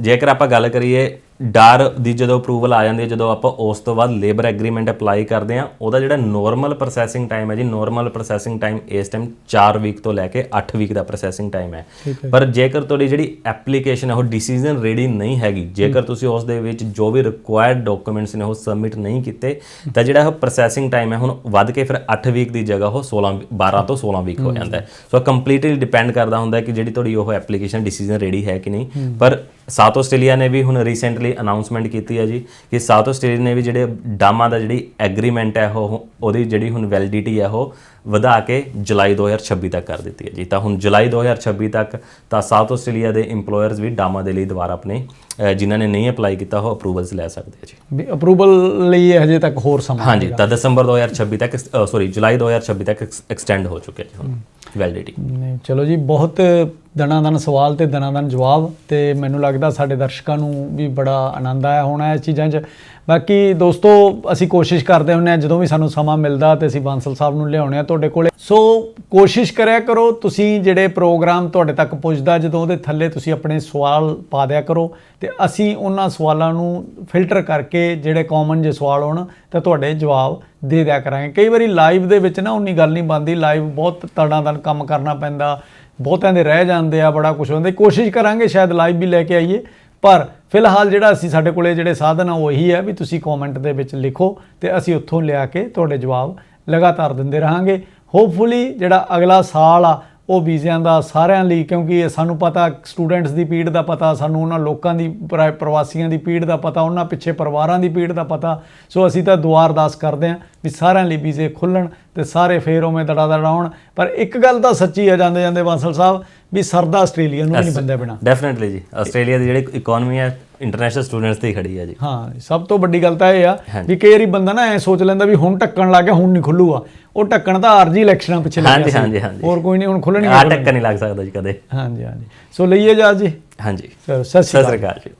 ਜੇਕਰ ਆਪਾਂ ਗੱਲ ਕਰੀਏ ਡਰ ਦੀ ਜਦੋਂ ਅਪਰੂਵਲ ਆ ਜਾਂਦੀ ਹੈ ਜਦੋਂ ਆਪਾਂ ਉਸ ਤੋਂ ਬਾਅਦ ਲੇਬਰ ਐਗਰੀਮੈਂਟ ਅਪਲਾਈ ਕਰਦੇ ਆ ਉਹਦਾ ਜਿਹੜਾ ਨੋਰਮਲ ਪ੍ਰੋਸੈਸਿੰਗ ਟਾਈਮ ਹੈ ਜੀ ਨੋਰਮਲ ਪ੍ਰੋਸੈਸਿੰਗ ਟਾਈਮ ਇਸ ਟਾਈਮ 4 ਵੀਕ ਤੋਂ ਲੈ ਕੇ 8 ਵੀਕ ਦਾ ਪ੍ਰੋਸੈਸਿੰਗ ਟਾਈਮ ਹੈ। ਪਰ ਜੇਕਰ ਤੁਹਾਡੀ ਜਿਹੜੀ ਐਪਲੀਕੇਸ਼ਨ ਹੈ ਉਹ ਡਿਸੀਜਨ ਰੈਡੀ ਨਹੀਂ ਹੈਗੀ ਜੇਕਰ ਤੁਸੀਂ ਉਸ ਦੇ ਵਿੱਚ ਜੋ ਵੀ ਰਿਕੁਆਇਰਡ ਡਾਕੂਮੈਂਟਸ ਨੇ ਉਹ ਸਬਮਿਟ ਨਹੀਂ ਕੀਤੇ ਤਾਂ ਜਿਹੜਾ ਉਹ ਪ੍ਰੋਸੈਸਿੰਗ ਟਾਈਮ ਹੈ ਹੁਣ ਵੱਧ ਕੇ ਫਿਰ 8 ਵੀਕ ਦੀ ਜਗ੍ਹਾ ਉਹ 16 12 ਤੋਂ 16 ਵੀਕ ਹੋ ਜਾਂਦਾ ਹੈ। ਸੋ ਕੰਪਲੀਟਲੀ ਡਿਪੈਂਡ ਕਰਦਾ ਹੁੰਦਾ ਹੈ ਕਿ ਜਿਹੜੀ ਤੁਹਾਡੀ ਉਹ ਐਪਲੀਕੇਸ਼ਨ ਡਿਸੀਜਨ ਰੈਡੀ ਹੈ ਕਿ ਨਹੀਂ। ਪਰ ਸਾਊਥ ਆਸਟ੍ਰੇਲੀਆ ਨੇ ਵੀ ਹੁਣ ਰੀਸੈਂਟਲੀ ਅਨਾਉਂਸਮੈਂਟ ਕੀਤੀ ਹੈ ਜੀ ਕਿ ਸਾਊਥ ਆਸਟ੍ਰੇਲੀਆ ਨੇ ਵੀ ਜਿਹੜੇ ਡਾਮਾ ਦਾ ਜਿਹੜੀ ਐਗਰੀਮੈਂਟ ਹੈ ਉਹ ਉਹਦੀ ਜਿਹੜੀ ਹੁਣ ਵੈਲਿਡਿਟੀ ਹੈ ਉਹ ਵਧਾ ਕੇ ਜੁਲਾਈ 2026 ਤੱਕ ਕਰ ਦਿੱਤੀ ਹੈ ਜੀ। ਤਾਂ ਹੁਣ ਜੁਲਾਈ 2026 ਤੱਕ ਤਾਂ ਸਾਊਥ ਆਸਟ੍ਰੇਲੀਆ ਦੇ EMPLOYERS ਵੀ ਡਾਮਾ ਦੇ ਲਈ ਦੁਬਾਰਾ ਆਪਣੇ ਜਿਨ੍ਹਾਂ ਨੇ ਨਹੀਂ ਅਪਲਾਈ ਕੀਤਾ ਉਹ ਅਪਰੂਵਲਸ ਲੈ ਸਕਦੇ ਆ ਜੀ। ਵੀ ਅਪਰੂਵਲ ਲਈ ਹਜੇ ਤੱਕ ਹੋਰ ਸਮਾਂ ਹਾਂਜੀ ਤਾਂ ਦਸੰਬਰ 2026 ਤੱਕ ਸੌਰੀ ਜੁਲਾਈ 2026 ਤੱਕ ਐਕਸਟੈਂਡ ਹੋ ਚੁੱਕਿਆ ਜੀ ਹੁਣ ਵੈਲਿਡਿਟੀ ਨਹੀਂ ਚਲੋ ਜੀ ਬਹੁਤ ਦਨਾਂ ਸਵਾਲ ਤੇ ਦਨਾਂ ਦਨ ਜਵਾਬ ਤੇ ਮੈਨੂੰ ਲੱਗਦਾ ਸਾਡੇ ਦਰਸ਼ਕਾਂ ਨੂੰ ਵੀ ਬੜਾ ਆਨੰਦ ਆਇਆ ਹੋਣਾ ਇਸ ਚੀਜ਼ਾਂ 'ਚ। ਬਾਕੀ ਦੋਸਤੋ, ਅਸੀਂ ਕੋਸ਼ਿਸ਼ ਕਰਦੇ ਹੁੰਨੇ ਆ ਜਦੋਂ ਵੀ ਸਾਨੂੰ ਸਮਾਂ ਮਿਲਦਾ ਤੇ ਅਸੀਂ ਬਾਂਸਲ ਸਾਹਿਬ ਨੂੰ ਲਿਆਉਣੇ ਆ ਤੁਹਾਡੇ ਕੋਲੇ। ਸੋ ਕੋਸ਼ਿਸ਼ ਕਰਿਆ ਕਰੋ, ਤੁਸੀਂ ਜਿਹੜੇ ਪ੍ਰੋਗਰਾਮ ਤੁਹਾਡੇ ਤੱਕ ਪੁੱਜਦਾ, ਜਦੋਂ ਉਹਦੇ ਥੱਲੇ ਤੁਸੀਂ ਆਪਣੇ ਸਵਾਲ ਪਾ ਦਿਆ ਕਰੋ ਤੇ ਅਸੀਂ ਉਹਨਾਂ ਸਵਾਲਾਂ ਨੂੰ ਫਿਲਟਰ ਕਰਕੇ ਜਿਹੜੇ ਕਾਮਨ ਜੇ ਸਵਾਲ ਹੋਣ ਤਾਂ ਤੁਹਾਡੇ ਜਵਾਬ ਦੇ ਦਿਆ ਕਰਾਂਗੇ। ਕਈ ਵਾਰੀ ਲਾਈਵ ਦੇ ਵਿੱਚ ਨਾ ਉਨੀ ਗੱਲ ਨਹੀਂ ਬਣਦੀ ਲਾਈਵ ਬਹੁਤ ਤੜਾਂ ਤੜ ਕੰਮ ਕਰਨਾ ਪੈਂਦਾ ਬਹੁਤਿਆਂ ਦੇ ਰਹਿ ਜਾਂਦੇ ਆ, ਬੜਾ ਕੁਝ ਹੁੰਦੇ। ਕੋਸ਼ਿਸ਼ ਕਰਾਂਗੇ ਸ਼ਾਇਦ ਲਾਈਵ ਵੀ ਲੈ ਕੇ ਆਈਏ, ਪਰ ਫਿਲਹਾਲ ਜਿਹੜਾ ਅਸੀਂ ਸਾਡੇ ਕੋਲੇ ਜਿਹੜੇ ਸਾਧਨ ਆ, ਉਹ ਇਹੀ ਹੈ ਵੀ ਤੁਸੀਂ ਕਮੈਂਟ ਦੇ ਵਿੱਚ ਲਿਖੋ ਤੇ ਅਸੀਂ ਉੱਥੋਂ ਲਿਆ ਕੇ ਤੁਹਾਡੇ ਜਵਾਬ ਲਗਾਤਾਰ ਦਿੰਦੇ ਰਹਾਂਗੇ। ਹੋਪਫੁਲੀ ਜਿਹੜਾ ਅਗਲਾ ਸਾਲ ਆ ਉਹ ਵੀਜ਼ਿਆਂ ਦਾ ਸਾਰਿਆਂ ਲਈ ਕਿਉਂਕਿ ਸਾਨੂੰ ਪਤਾ ਸਟੂਡੈਂਟਸ ਦੀ ਪੀੜ ਦਾ ਪਤਾ ਸਾਨੂੰ ਉਹਨਾਂ ਲੋਕਾਂ ਦੀ ਪ੍ਰਾ- ਪ੍ਰਵਾਸੀਆਂ ਦੀ ਪੀੜ ਦਾ ਪਤਾ ਉਹਨਾਂ ਪਿੱਛੇ ਪਰਿਵਾਰਾਂ ਦੀ ਪੀੜ ਦਾ ਪਤਾ। ਸੋ ਅਸੀਂ ਤਾਂ ਦੁਆ ਅਰਦਾਸ ਕਰਦੇ ਹਾਂ ਵੀ ਸਾਰਿਆਂ ਲਈ ਵੀਜ਼ੇ ਖੁੱਲਣ ਤੇ ਸਾਰੇ ਫੇਰ ਉਵੇਂ ਦੜਾ ਦੜਾ ਹੋਣ। ਪਰ ਇੱਕ ਗੱਲ ਤਾਂ ਸੱਚੀ ਆ ਜਾਂਦੇ ਜਾਂਦੇ ਬਾਂਸਲ ਸਾਹਿਬ ਵੀ ਸਰਦਾ ਆਸਟ੍ਰੇਲੀਆ ਨੂੰ ਨਹੀਂ ਬੰਦੇ ਬਿਨਾ। ਡੈਫੀਨਿਟਲੀ ਜੀ ਆਸਟ੍ਰੇਲੀਆ ਦੀ ਜਿਹੜੀ ਇਕਨੋਮੀ ਹੈ ਇੰਟਰਨੈਸ਼ਨਲ ਸਟੂਡੈਂਟਸ ਤੇ ਖੜੀ ਹੈ ਜੀ। ਹਾਂ ਸਭ ਤੋਂ ਵੱਡੀ ਗੱਲ ਤਾਂ ਇਹ ਆ ਵੀ ਕਈ ਵਾਰੀ ਬੰਦਾ ਨਾ ਐ ਸੋਚ ਲੈਂਦਾ ਵੀ ਹੁਣ ਟੱਕਣ ਲੱਗ ਗਿਆ ਹੁਣ ਨਹੀਂ ਖੁੱਲੂਗਾ। ਉਹ ਟੱਕਣ ਤਾਂ ਆਰਜੀ ਇਲੈਕਸ਼ਨਾਂ ਪਿੱਛੇ ਲੱਗਿਆ ਹਾਂਜੀ ਹਾਂਜੀ ਹਾਂਜੀ। ਹੋਰ ਕੋਈ ਨਹੀਂ ਹੁਣ ਖੁੱਲਣੀ ਆ ਟੱਕਣ ਨਹੀਂ ਲੱਗ ਸਕਦਾ ਜੀ ਕਦੇ। ਹਾਂਜੀ ਹਾਂਜੀ। ਸੋ ਲਈਏ ਜਾ ਜੀ ਹਾਂਜੀ। ਸਤਿ ਸ਼੍ਰੀ ਅਕਾਲ ਜੀ।